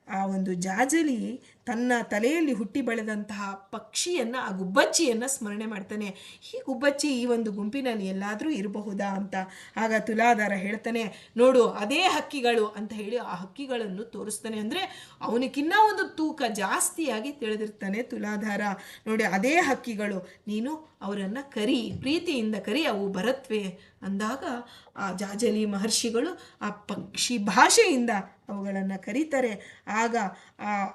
ಆ ಒಂದು ಜಾಜಲಿ ತನ್ನ ತಲೆಯಲ್ಲಿ ಹುಟ್ಟಿ ಬೆಳೆದಂತಹ ಪಕ್ಷಿಯನ್ನು, ಆ ಗುಬ್ಬಚ್ಚಿಯನ್ನು ಸ್ಮರಣೆ ಮಾಡ್ತಾನೆ. ಈ ಗುಬ್ಬಚ್ಚಿ ಈ ಒಂದು ಗುಂಪಿನಲ್ಲಿ ಎಲ್ಲಾದರೂ ಇರಬಹುದಾ ಅಂತ ಆಗ ತುಲಾಧಾರ ಹೇಳ್ತಾನೆ, ನೋಡು, ಅದೇ ಹಕ್ಕಿಗಳು ಅಂತ ಹೇಳಿ ಆ ಹಕ್ಕಿಗಳನ್ನು ತೋರಿಸ್ತಾನೆ. ಅಂದರೆ ಅವನಿಗಿನ್ನ ಒಂದು ತೂಕ ಜಾಸ್ತಿಯಾಗಿ ತಿಳಿದಿರ್ತಾನೆ ತುಲಾಧಾರ. ನೋಡಿ, ಅದೇ ಹಕ್ಕಿಗಳು, ನೀನು ಅವರನ್ನು ಕರಿ, ಪ್ರೀತಿಯಿಂದ ಕರಿ, ಅವು ಬರತ್ವೆ ಅಂದಾಗ ಆ ಜಾಜಲಿ ಮಹರ್ಷಿಗಳು ಆ ಪಕ್ಷಿ ಭಾಷೆಯಿಂದ ಅವುಗಳನ್ನು ಕರೀತಾರೆ. ಆಗ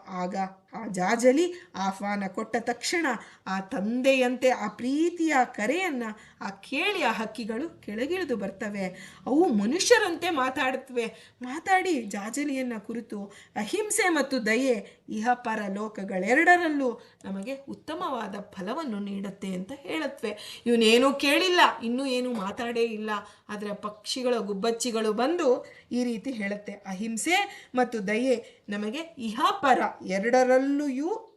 ಆಗ ಆ ಜಾಜಲಿ ಆಹ್ವಾನ ಕೊಟ್ಟ ತಕ್ಷಣ ಆ ತಂದೆಯಂತೆ ಆ ಪ್ರೀತಿಯ ಕರೆಯನ್ನು ಆ ಕೇಳಿ ಆ ಹಕ್ಕಿಗಳು ಕೆಳಗಿಳಿದು ಬರ್ತವೆ. ಅವು ಮನುಷ್ಯರಂತೆ ಮಾತಾಡುತ್ತವೆ. ಮಾತಾಡಿ ಜಾಜಲಿಯನ್ನು ಕುರಿತು ಅಹಿಂಸೆ ಮತ್ತು ದಯೆ ಇಹಪರ ಲೋಕಗಳೆರಡರಲ್ಲೂ ನಮಗೆ ಉತ್ತಮವಾದ ಫಲವನ್ನು ನೀಡುತ್ತೆ ಅಂತ ಹೇಳುತ್ತವೆ. ಇವನೇನೂ ಕೇಳಿಲ್ಲ, ಇನ್ನೂ ಏನೂ ಮಾತಾಡೇ ಇಲ್ಲ. ಆದರೆ ಪಕ್ಷಿಗಳ, ಗುಬ್ಬಚ್ಚಿಗಳು ಬಂದು ಈ ರೀತಿ ಹೇಳುತ್ತೆ. ಅಹಿಂಸೆ ಮತ್ತು ದಯೆ ನಮಗೆ ಇಹಪರ ಎರಡರಲ್ಲೂ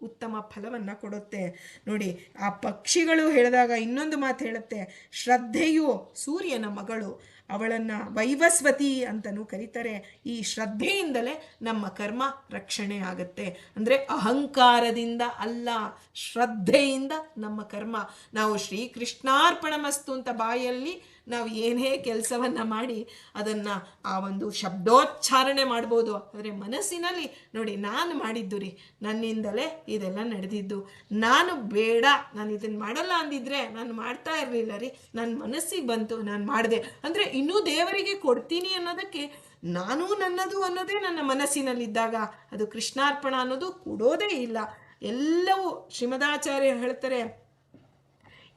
ಉತ್ತಮ ಫಲವನ್ನು ಕೊಡುತ್ತೆ. ನೋಡಿ, ಆ ಪಕ್ಷಿಗಳು ಹೇಳಿದಾಗ ಇನ್ನೊಂದು ಮಾತು ಹೇಳುತ್ತೆ. ಶ್ರದ್ಧೆಯು ಸೂರ್ಯನ ಮಗಳು, ಅವಳನ್ನು ವೈವಸ್ವತಿ ಅಂತಲೂ ಕರೀತಾರೆ. ಈ ಶ್ರದ್ಧೆಯಿಂದಲೇ ನಮ್ಮ ಕರ್ಮ ರಕ್ಷಣೆ ಆಗುತ್ತೆ. ಅಂದರೆ ಅಹಂಕಾರದಿಂದ ಅಲ್ಲ, ಶ್ರದ್ಧೆಯಿಂದ ನಮ್ಮ ಕರ್ಮ. ನಾವು ಶ್ರೀಕೃಷ್ಣಾರ್ಪಣಮಸ್ತು ಅಂತ ಬಾಯಲ್ಲಿ ನಾವು ಏನೇ ಕೆಲಸವನ್ನು ಮಾಡಿ ಅದನ್ನು ಆ ಒಂದು ಶಬ್ದೋಚ್ಚಾರಣೆ ಮಾಡ್ಬೋದು. ಆದರೆ ಮನಸ್ಸಿನಲ್ಲಿ ನೋಡಿ ನಾನು ಮಾಡಿದ್ದು ರೀ, ನನ್ನಿಂದಲೇ ಇದೆಲ್ಲ ನಡೆದಿದ್ದು. ನಾನು ಬೇಡ, ನಾನು ಇದನ್ನು ಮಾಡಲ್ಲ ಅಂದಿದ್ರೆ ನಾನು ಮಾಡ್ತಾ ಇರಲಿಲ್ಲ ರೀ ನನ್ನ ಮನಸ್ಸಿಗೆ ಬಂತು, ನಾನು ಮಾಡಿದೆ. ಅಂದರೆ ಇನ್ನೂ ದೇವರಿಗೆ ಕೊಡ್ತೀನಿ ಅನ್ನೋದಕ್ಕೆ ನಾನು ನನ್ನದು ಅನ್ನೋದೇ ನನ್ನ ಮನಸ್ಸಿನಲ್ಲಿದ್ದಾಗ ಅದು ಕೃಷ್ಣಾರ್ಪಣ ಅನ್ನೋದು ಕೊಡೋದೇ ಇಲ್ಲ. ಎಲ್ಲವೂ ಶ್ರೀಮದಾಚಾರ್ಯ ಹೇಳ್ತಾರೆ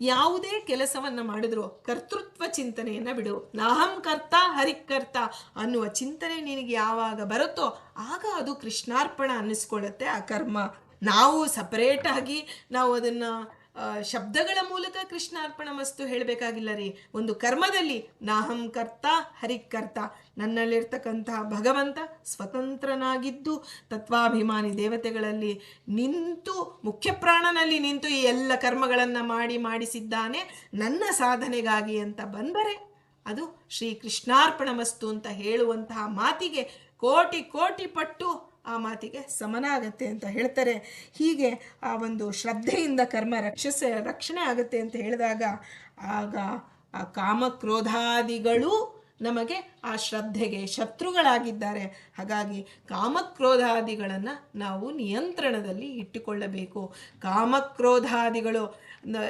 ಯಾವುದೇ ಕೆಲಸವನ್ನು ಮಾಡಿದ್ರು ಕರ್ತೃತ್ವ ಚಿಂತನೆಯನ್ನು ಬಿಡು. ನಾಹಂ ಕರ್ತ ಹರಿಕರ್ತ ಅನ್ನುವ ಚಿಂತನೆ ನಿನಗೆ ಯಾವಾಗ ಬರುತ್ತೋ ಆಗ ಅದು ಕೃಷ್ಣಾರ್ಪಣ ಅನ್ನಿಸ್ಕೊಳ್ಳುತ್ತೆ ಆ ಕರ್ಮ. ನಾವು ಸಪರೇಟಾಗಿ ನಾವು ಅದನ್ನು ಶಬ್ದಗಳ ಮೂಲಕ ಕೃಷ್ಣಾರ್ಪಣಮಸ್ತು ಹೇಳಬೇಕಾಗಿಲ್ಲ ರೀ. ಒಂದು ಕರ್ಮದಲ್ಲಿ ನಾಹಂ ಕರ್ತ ಹರಿಕರ್ತ ನನ್ನಲ್ಲಿರ್ತಕ್ಕಂತಹ ಭಗವಂತ ಸ್ವತಂತ್ರನಾಗಿದ್ದು, ತತ್ವಾಭಿಮಾನಿ ದೇವತೆಗಳಲ್ಲಿ ನಿಂತು, ಮುಖ್ಯ ಪ್ರಾಣನಲ್ಲಿ ನಿಂತು ಈ ಎಲ್ಲ ಕರ್ಮಗಳನ್ನು ಮಾಡಿ ಮಾಡಿಸಿದ್ದಾನೆ. ನನ್ನ ಸಾಧನೆಗಾಗಿ ಅಂತ ಬಂದರೆ ಅದು ಶ್ರೀ ಕೃಷ್ಣಾರ್ಪಣ ಮಸ್ತು ಅಂತ ಹೇಳುವಂತಹ ಮಾತಿಗೆ ಕೋಟಿ ಕೋಟಿ ಪಟ್ಟು ಆ ಮಾತಿಗೆ ಸಮನಾಗತ್ತೆ ಅಂತ ಹೇಳ್ತಾರೆ. ಹೀಗೆ ಆ ಒಂದು ಶ್ರದ್ಧೆಯಿಂದ ಕರ್ಮ ರಕ್ಷಿಸ, ರಕ್ಷಣೆ ಆಗುತ್ತೆ ಅಂತ ಹೇಳಿದಾಗ ಆಗ ಆ ಕಾಮಕ್ರೋಧಾದಿಗಳು ನಮಗೆ ಆ ಶ್ರದ್ಧೆಗೆ ಶತ್ರುಗಳಾಗಿದ್ದಾರೆ. ಹಾಗಾಗಿ ಕಾಮಕ್ರೋಧಾದಿಗಳನ್ನು ನಾವು ನಿಯಂತ್ರಣದಲ್ಲಿ ಇಟ್ಟುಕೊಳ್ಳಬೇಕು. ಕಾಮಕ್ರೋಧಾದಿಗಳು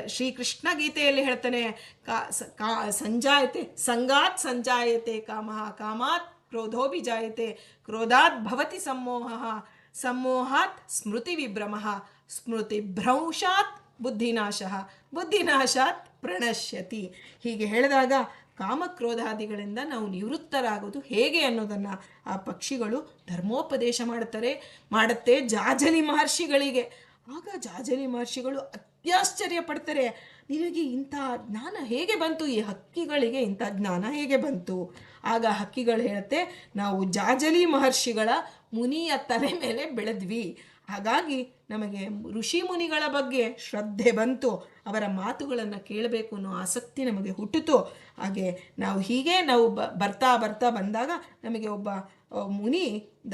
ಶ್ರೀಕೃಷ್ಣ ಗೀತೆಯಲ್ಲಿ ಹೇಳ್ತಾನೆ ಕಾ, ಸಂಜಾಯತೆ, ಸಂಗಾತ್ ಸಂಜಾಯತೆ ಕಾಮ, ಕಾಮಾತ್ ಕ್ರೋಧೋಭಿಜಾಯತೆ ಕ್ರೋಧಾತ್ ಭವತಿ ಸಮ್ಮೋಹ ಸಮ್ಮೋಹಾತ್ ಸ್ಮೃತಿ ವಿಭ್ರಮ ಸ್ಮೃತಿ ಭ್ರಂಶಾತ್ ಬುದ್ಧಿನಾಶ ಬುದ್ಧಿನಾಶಾತ್ ಪ್ರಣಶ್ಯತಿ ಹೀಗೆ ಹೇಳಿದಾಗ ಕಾಮಕ್ರೋಧಾದಿಗಳಿಂದ ನಾವು ನಿವೃತ್ತರಾಗೋದು ಹೇಗೆ ಅನ್ನೋದನ್ನು ಆ ಪಕ್ಷಿಗಳು ಧರ್ಮೋಪದೇಶ ಮಾಡ್ತಾರೆ ಮಾಡುತ್ತೆ ಜಾಜಲಿ ಮಹರ್ಷಿಗಳಿಗೆ. ಆಗ ಜಾಜಲಿ ಮಹರ್ಷಿಗಳು ಅತ್ಯಾಶ್ಚರ್ಯ ಪಡ್ತಾರೆ. ನಿನಗೆ ಇಂಥ ಜ್ಞಾನ ಹೇಗೆ ಬಂತು? ಈ ಹಕ್ಕಿಗಳಿಗೆ ಇಂಥ ಜ್ಞಾನ ಹೇಗೆ ಬಂತು? ಆಗ ಹಕ್ಕಿಗಳು ಹೇಳುತ್ತೆ, ನಾವು ಜಾಜಲಿ ಮಹರ್ಷಿಗಳ ಮುನಿಯ ತಲೆ ಮೇಲೆ ಬೆಳೆದ್ವಿ. ಹಾಗಾಗಿ ನಮಗೆ ಋಷಿ ಮುನಿಗಳ ಬಗ್ಗೆ ಶ್ರದ್ಧೆ ಬಂತು. ಅವರ ಮಾತುಗಳನ್ನು ಕೇಳಬೇಕು ಅನ್ನೋ ಆಸಕ್ತಿ ನಮಗೆ ಹುಟ್ಟಿತು. ಹಾಗೆ ನಾವು ಹೀಗೆ ನಾವು ಬರ್ತಾ ಬರ್ತಾ ಬಂದಾಗ ನಮಗೆ ಒಬ್ಬ ಮುನಿ ದ,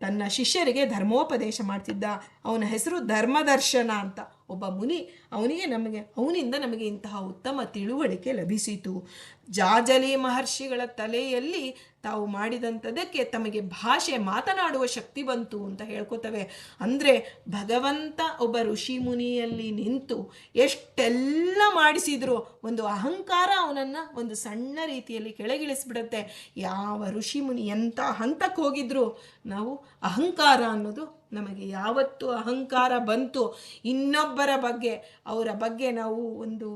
ತನ್ನ ಶಿಷ್ಯರಿಗೆ ಧರ್ಮೋಪದೇಶ ಮಾಡ್ತಿದ್ದ. ಅವನ ಹೆಸರು ಧರ್ಮದರ್ಶನ ಅಂತ. ಒಬ್ಬ ಮುನಿ, ಅವನಿಗೆ ನಮಗೆ, ಅವನಿಂದ ನಮಗೆ ಇಂತಹ ಉತ್ತಮ ತಿಳುವಳಿಕೆ ಲಭಿಸಿತು. ಜಾಜಲಿ ಮಹರ್ಷಿಗಳ ತಲೆಯಲ್ಲಿ ತಾವು ಮಾಡಿದಂಥದಕ್ಕೆ ತಮಗೆ ಭಾಷೆ ಮಾತನಾಡುವ ಶಕ್ತಿ ಬಂತು ಅಂತ ಹೇಳ್ಕೊತವೆ. ಅಂದರೆ ಭಗವಂತ ಒಬ್ಬ ಋಷಿ ಮುನಿಯಲ್ಲಿ ನಿಂತು ಎಷ್ಟೆಲ್ಲ ಮಾಡಿಸಿದ್ರು ಒಂದು ಅಹಂಕಾರ ಅವನನ್ನು ಒಂದು ಸಣ್ಣ ರೀತಿಯಲ್ಲಿ ಕೆಳಗಿಳಿಸ್ಬಿಡುತ್ತೆ. ಯಾವ ಋಷಿ ಮುನಿ ಎಂಥ ಹಂತಕ್ಕೆ ಹೋಗಿದ್ರು ನಾವು ಅಹಂಕಾರ ಅನ್ನೋದು ನಮಗೆ ಯಾವತ್ತು ಅಹಂಕಾರ ಬಂತು ಇನ್ನೊಬ್ಬರ ಬಗ್ಗೆ, ಅವರ ಬಗ್ಗೆ ನಾವು ಒಂದು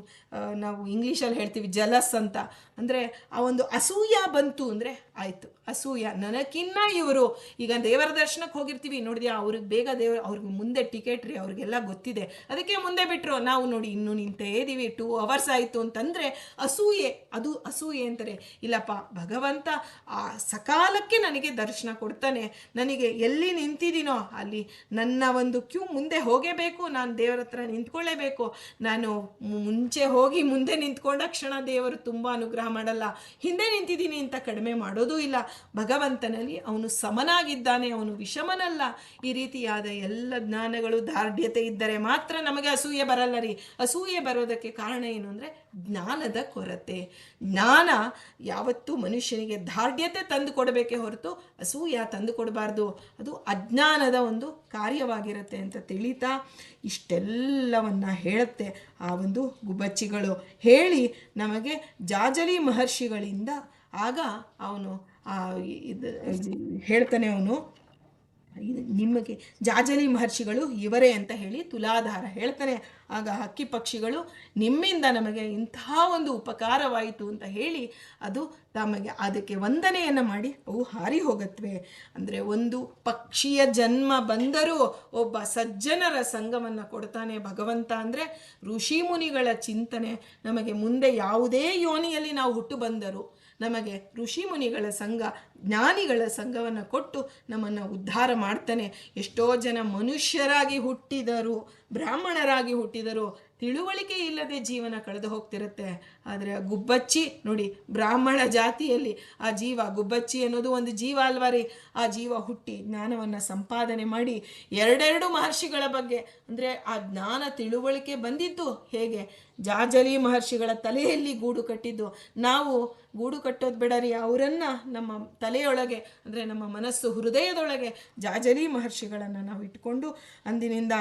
ನಾವು ಇಂಗ್ಲೀಷಲ್ಲಿ ಹೇಳ್ತೀವಿ ಜಲಸ್ ಅಂತ. ಅಂದರೆ ಆ ಒಂದು ಅಸೂಯ ಬಂತು ಅಂದರೆ ಆಯಿತು. ಅಸೂಯ. ನನಗಿನ್ನ ಇವರು, ಈಗ ದೇವರ ದರ್ಶನಕ್ಕೆ ಹೋಗಿರ್ತೀವಿ. ನೋಡಿದ್ಯಾ, ಅವ್ರಿಗೆ ಬೇಗ ದೇವ್ರ, ಅವ್ರಿಗೆ ಮುಂದೆ ಟಿಕೆಟ್ ರೀ, ಅವ್ರಿಗೆಲ್ಲ ಗೊತ್ತಿದೆ. ಅದಕ್ಕೆ ಮುಂದೆ ಬಿಟ್ಟರು ನಾವು ನೋಡಿ ಇನ್ನು ನಿಂತೇ ಇದ್ದೀವಿ ಟೂ ಅವರ್ಸ್ ಆಯಿತು ಅಂತಂದರೆ ಅಸೂಯೆ. ಅದು ಅಸೂಯೆ ಅಂತಾರೆ ಇಲ್ಲಪ್ಪ, ಭಗವಂತ ಆ ಸಕಾಲಕ್ಕೆ ನನಗೆ ದರ್ಶನ ಕೊಡ್ತಾನೆ. ನನಗೆ ಎಲ್ಲಿ ನಿಂತಿದ್ದೀನೋ ಅಲ್ಲಿ ನನ್ನ ಒಂದು ಕ್ಯೂ ಮುಂದೆ ಹೋಗೇಬೇಕು, ನಾನು ದೇವರ ಹತ್ರ ನಿಂತ್ಕೊಳ್ಳೇಬೇಕು. ನಾನು ಮುಂಚೆ ಹೋಗಿ ಮುಂದೆ ನಿಂತ್ಕೊಂಡ ಕ್ಷಣ ದೇವರು ತುಂಬ ಅನುಗ್ರಹ ಮಾಡಲ್ಲ. ಹಿಂದೆ ನಿಂತಿದ್ದೀನಿ ಅಂತ ಕಡಿಮೆ ಮಾಡೋದೂ ಇಲ್ಲ. ಭಗವಂತನಲ್ಲಿ ಅವನು ಸಮನಾಗಿದ್ದಾನೆ, ಅವನು ವಿಷಮನಲ್ಲ. ಈ ರೀತಿಯಾದ ಎಲ್ಲ ಜ್ಞಾನಗಳು ದಾರ್ಢ್ಯತೆ ಇದ್ದರೆ ಮಾತ್ರ ನಮಗೆ ಅಸೂಯೆ ಬರಲ್ಲ ರೀ. ಅಸೂಯೆ ಬರೋದಕ್ಕೆ ಕಾರಣ ಏನು ಅಂದರೆ ಜ್ಞಾನದ ಕೊರತೆ. ಜ್ಞಾನ ಯಾವತ್ತೂ ಮನುಷ್ಯನಿಗೆ ದಾರ್ಢ್ಯತೆ ತಂದು ಕೊಡಬೇಕೇ ಹೊರತು ಅಸೂಯ ತಂದು ಕೊಡಬಾರ್ದು ಅದು ಅಜ್ಞಾನದ ಒಂದು ಕಾರ್ಯವಾಗಿರುತ್ತೆ ಅಂತ ತಿಳಿತಾ ಇಷ್ಟೆಲ್ಲವನ್ನ ಹೇಳುತ್ತೆ ಆ ಒಂದು ಗುಬ್ಬಚ್ಚಿಗಳು. ಹೇಳಿ ನಮಗೆ ಜಾಜಲಿ ಮಹರ್ಷಿಗಳಿಂದ ಆಗ ಅವನು ಇದು ಹೇಳ್ತಾನೆ ಅವನು ನಿಮಗೆ ಜಾಜಲಿ ಮಹರ್ಷಿಗಳು ಇವರೇ ಅಂತ ಹೇಳಿ ತುಲಾಧಾರ ಹೇಳ್ತಾನೆ ಆಗ ಹಕ್ಕಿ ಪಕ್ಷಿಗಳು ನಿಮ್ಮಿಂದ ನಮಗೆ ಇಂತಹ ಒಂದು ಉಪಕಾರವಾಯಿತು ಅಂತ ಹೇಳಿ ಅದು ತಮಗೆ ಅದಕ್ಕೆ ವಂದನೆಯನ್ನು ಮಾಡಿ ಅವು ಹಾರಿ ಹೋಗತ್ವೆ. ಅಂದರೆ ಒಂದು ಪಕ್ಷಿಯ ಜನ್ಮ ಬಂದರೂ ಒಬ್ಬ ಸಜ್ಜನರ ಸಂಘವನ್ನು ಕೊಡ್ತಾನೆ ಭಗವಂತ ಅಂದರೆ ಋಷಿ ಮುನಿಗಳ ಚಿಂತನೆ. ನಮಗೆ ಮುಂದೆ ಯಾವುದೇ ಯೋನಿಯಲ್ಲಿ ನಾವು ಹುಟ್ಟು ಬಂದರು ನಮಗೆ ಋಷಿ ಮುನಿಗಳ ಸಂಘ, ಜ್ಞಾನಿಗಳ ಸಂಘವನ್ನು ಕೊಟ್ಟು ನಮ್ಮನ್ನು ಉದ್ಧಾರ ಮಾಡ್ತಾನೆ. ಎಷ್ಟೋ ಜನ ಮನುಷ್ಯರಾಗಿ ಹುಟ್ಟಿದರು, ಬ್ರಾಹ್ಮಣರಾಗಿ ಹುಟ್ಟಿದರು. ತಿಳುವಳಿಕೆ ಇಲ್ಲದೆ ಜೀವನ ಕಳೆದು ಹೋಗ್ತಿರುತ್ತೆ. ಆದರೆ ಆ ಗುಬ್ಬಚ್ಚಿ, ನೋಡಿ, ಬ್ರಾಹ್ಮಣ ಜಾತಿಯಲ್ಲಿ ಆ ಜೀವ, ಗುಬ್ಬಚ್ಚಿ ಅನ್ನೋದು ಒಂದು ಜೀವ ಅಲ್ವಾ ರೀ? ಆ ಜೀವ ಹುಟ್ಟಿ ಜ್ಞಾನವನ್ನು ಸಂಪಾದನೆ ಮಾಡಿ ಎರಡೆರಡು ಮಹರ್ಷಿಗಳ ಬಗ್ಗೆ. ಅಂದರೆ ಆ ಜ್ಞಾನ ತಿಳುವಳಿಕೆ ಬಂದಿದ್ದು ಹೇಗೆ? ಜಾಜಲಿ ಮಹರ್ಷಿಗಳ ತಲೆಯಲ್ಲಿ ಗೂಡು ಕಟ್ಟಿದ್ದು. ನಾವು ಗೂಡು ಕಟ್ಟೋದು ಬಿಡರಿ. ಅವರನ್ನು ನಮ್ಮ ತಲೆಯೊಳಗೆ, ಅಂದರೆ ನಮ್ಮ ಮನಸ್ಸು ಹೃದಯದೊಳಗೆ ಜಾಜಲಿ ಮಹರ್ಷಿಗಳನ್ನು ನಾವು ಇಟ್ಕೊಂಡು ಅಂದಿನಿಂದ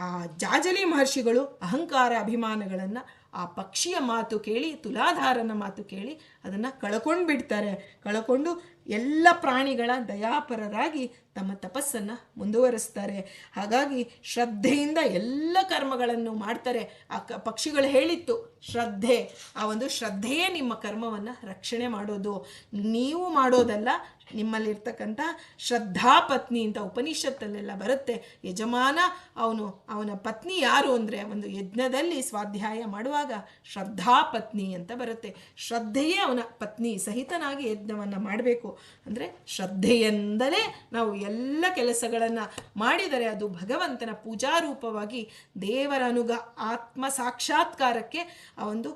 ಆ ಜಾಜಲಿ ಮಹರ್ಷಿಗಳು ಅಹಂಕಾರ ಅಭಿಮಾನಗಳನ್ನು ಆ ಪಕ್ಷಿಯ ಮಾತು ಕೇಳಿ, ತುಲಾಧಾರನ ಮಾತು ಕೇಳಿ ಅದನ್ನು ಕಳ್ಕೊಂಡು ಬಿಡ್ತಾರೆ ಕಳ್ಕೊಂಡು ಎಲ್ಲ ಪ್ರಾಣಿಗಳ ದಯಾಪರರಾಗಿ ತಮ್ಮ ತಪಸ್ಸನ್ನು ಮುಂದುವರಿಸ್ತಾರೆ. ಹಾಗಾಗಿ ಶ್ರದ್ಧೆಯಿಂದ ಎಲ್ಲ ಕರ್ಮಗಳನ್ನು ಮಾಡ್ತಾರೆ. ಆ ಕ, ಪಕ್ಷಿಗಳು ಹೇಳಿತ್ತು, ಶ್ರದ್ಧೆ. ಆ ಒಂದು ಶ್ರದ್ಧೆಯೇ ನಿಮ್ಮ ಕರ್ಮವನ್ನು ರಕ್ಷಣೆ ಮಾಡೋದು. ನೀವು ಮಾಡೋದಲ್ಲ, ನಿಮ್ಮಲ್ಲಿರ್ತಕ್ಕಂಥ ಶ್ರದ್ಧಾಪತ್ನಿ ಅಂತ ಉಪನಿಷತ್ತಲ್ಲೆಲ್ಲ ಬರುತ್ತೆ. ಯಜಮಾನ ಅವನು, ಅವನ ಪತ್ನಿ ಯಾರು ಅಂದರೆ ಒಂದು ಯಜ್ಞದಲ್ಲಿ ಸ್ವಾಧ್ಯಾಯ ಮಾಡುವಾಗ ಶ್ರದ್ಧಾಪತ್ನಿ ಅಂತ ಬರುತ್ತೆ. ಶ್ರದ್ಧೆಯೇ ಅವನ ಪತ್ನಿ ಸಹಿತನಾಗಿ ಯಜ್ಞವನ್ನು ಮಾಡಬೇಕು. ಅಂದರೆ ಶ್ರದ್ಧೆಯಿಂದಲೇ ನಾವು ಎಲ್ಲ ಕೆಲಸಗಳನ್ನು ಮಾಡಿದರೆ ಅದು ಭಗವಂತನ ಪೂಜಾರೂಪವಾಗಿ ದೇವರ ಅನುಗ, ಆತ್ಮ ಸಾಕ್ಷಾತ್ಕಾರಕ್ಕೆ ಆ ಒಂದು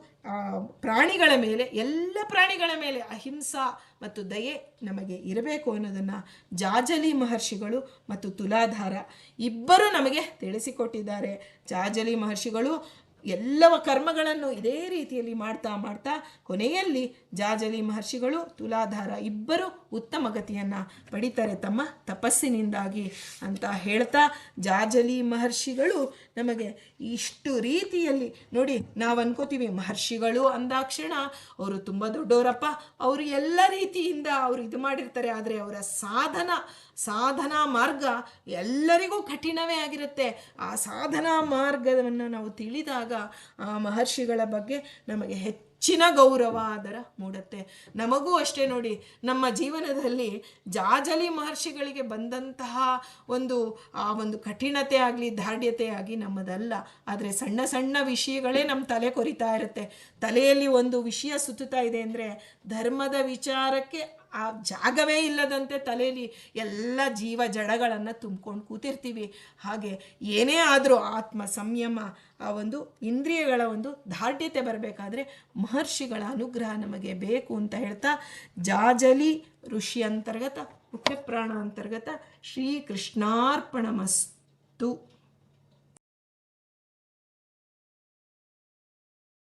ಪ್ರಾಣಿಗಳ ಮೇಲೆ, ಎಲ್ಲ ಪ್ರಾಣಿಗಳ ಮೇಲೆ ಅಹಿಂಸಾ ಮತ್ತು ದಯೆ ನಮಗೆ ಇರಬೇಕು ಅನ್ನೋದನ್ನು ಜಾಜಲಿ ಮಹರ್ಷಿಗಳು ಮತ್ತು ತುಲಾಧಾರ ಇಬ್ಬರು ನಮಗೆ ತಿಳಿಸಿಕೊಟ್ಟಿದ್ದಾರೆ. ಜಾಜಲಿ ಮಹರ್ಷಿಗಳು ಎಲ್ಲವ ಕರ್ಮಗಳನ್ನು ಇದೇ ರೀತಿಯಲ್ಲಿ ಮಾಡ್ತಾ ಮಾಡ್ತಾ ಕೊನೆಯಲ್ಲಿ ಜಾಜಲಿ ಮಹರ್ಷಿಗಳು ತುಲಾಧಾರ ಇಬ್ಬರು ಉತ್ತಮ ಗತಿಯನ್ನು ಪಡಿತಾರೆ ತಮ್ಮ ತಪಸ್ಸಿನಿಂದಾಗಿ ಅಂತ ಹೇಳ್ತಾ ಜಾಜಲಿ ಮಹರ್ಷಿಗಳು ನಮಗೆ ಇಷ್ಟು ರೀತಿಯಲ್ಲಿ ನೋಡಿ ನಾವು ಅನ್ಕೋತೀವಿ ಮಹರ್ಷಿಗಳು ಅಂದಾಕ್ಷಣ ಅವರು ತುಂಬ ದೊಡ್ಡವರಪ್ಪ ಅವರು ಎಲ್ಲ ರೀತಿಯಿಂದ ಅವರು ಇದು ಮಾಡಿರ್ತಾರೆ, ಆದರೆ ಅವರ ಸಾಧನ ಸಾಧನಾ ಮಾರ್ಗ ಎಲ್ಲರಿಗೂ ಕಠಿಣವೇ ಆಗಿರುತ್ತೆ. ಆ ಸಾಧನಾ ಮಾರ್ಗವನ್ನು ನಾವು ತಿಳಿದಾಗ ಆ ಮಹರ್ಷಿಗಳ ಬಗ್ಗೆ ನಮಗೆ ಹೆಚ್ಚಿನ ಗೌರವ ಅದರ ಮೂಡುತ್ತೆ. ನಮಗೂ ಅಷ್ಟೇ ನೋಡಿ, ನಮ್ಮ ಜೀವನದಲ್ಲಿ ಜಾಜಲಿ ಮಹರ್ಷಿಗಳಿಗೆ ಬಂದಂತಹ ಒಂದು, ಆ ಒಂದು ಕಠಿಣತೆ ಆಗಲಿ ದಾರ್ಢ್ಯತೆ ಆಗಿ ನಮ್ಮದಲ್ಲ. ಆದರೆ ಸಣ್ಣ ಸಣ್ಣ ವಿಷಯಗಳೇ ನಮ್ಮ ತಲೆ ಕೊರಿತಾ ಇರುತ್ತೆ. ತಲೆಯಲ್ಲಿ ಒಂದು ವಿಷಯ ಸುತ್ತುತ್ತಾ ಇದೆ ಅಂದರೆ ಧರ್ಮದ ವಿಚಾರಕ್ಕೆ ಆ ಜಾಗವೇ ಇಲ್ಲದಂತೆ ತಲೆಯಲ್ಲಿ ಎಲ್ಲ ಜೀವ ಜಡಗಳನ್ನು ತುಂಬ್ಕೊಂಡು ಕೂತಿರ್ತೀವಿ. ಹಾಗೆ ಏನೇ ಆದರೂ ಆತ್ಮ ಸಂಯಮ ಆ ಒಂದು ಇಂದ್ರಿಯಗಳ ಒಂದು ದಾರ್ಢ್ಯತೆ ಬರಬೇಕಾದ್ರೆ ಮಹರ್ಷಿಗಳ ಅನುಗ್ರಹ ನಮಗೆ ಬೇಕು ಅಂತ ಹೇಳ್ತಾ ಜಾಜಲಿ ಋಷಿ ಅಂತರ್ಗತ ಮುಖ್ಯಪ್ರಾಣ ಅಂತರ್ಗತ ಶ್ರೀ ಕೃಷ್ಣಾರ್ಪಣಮಸ್ತು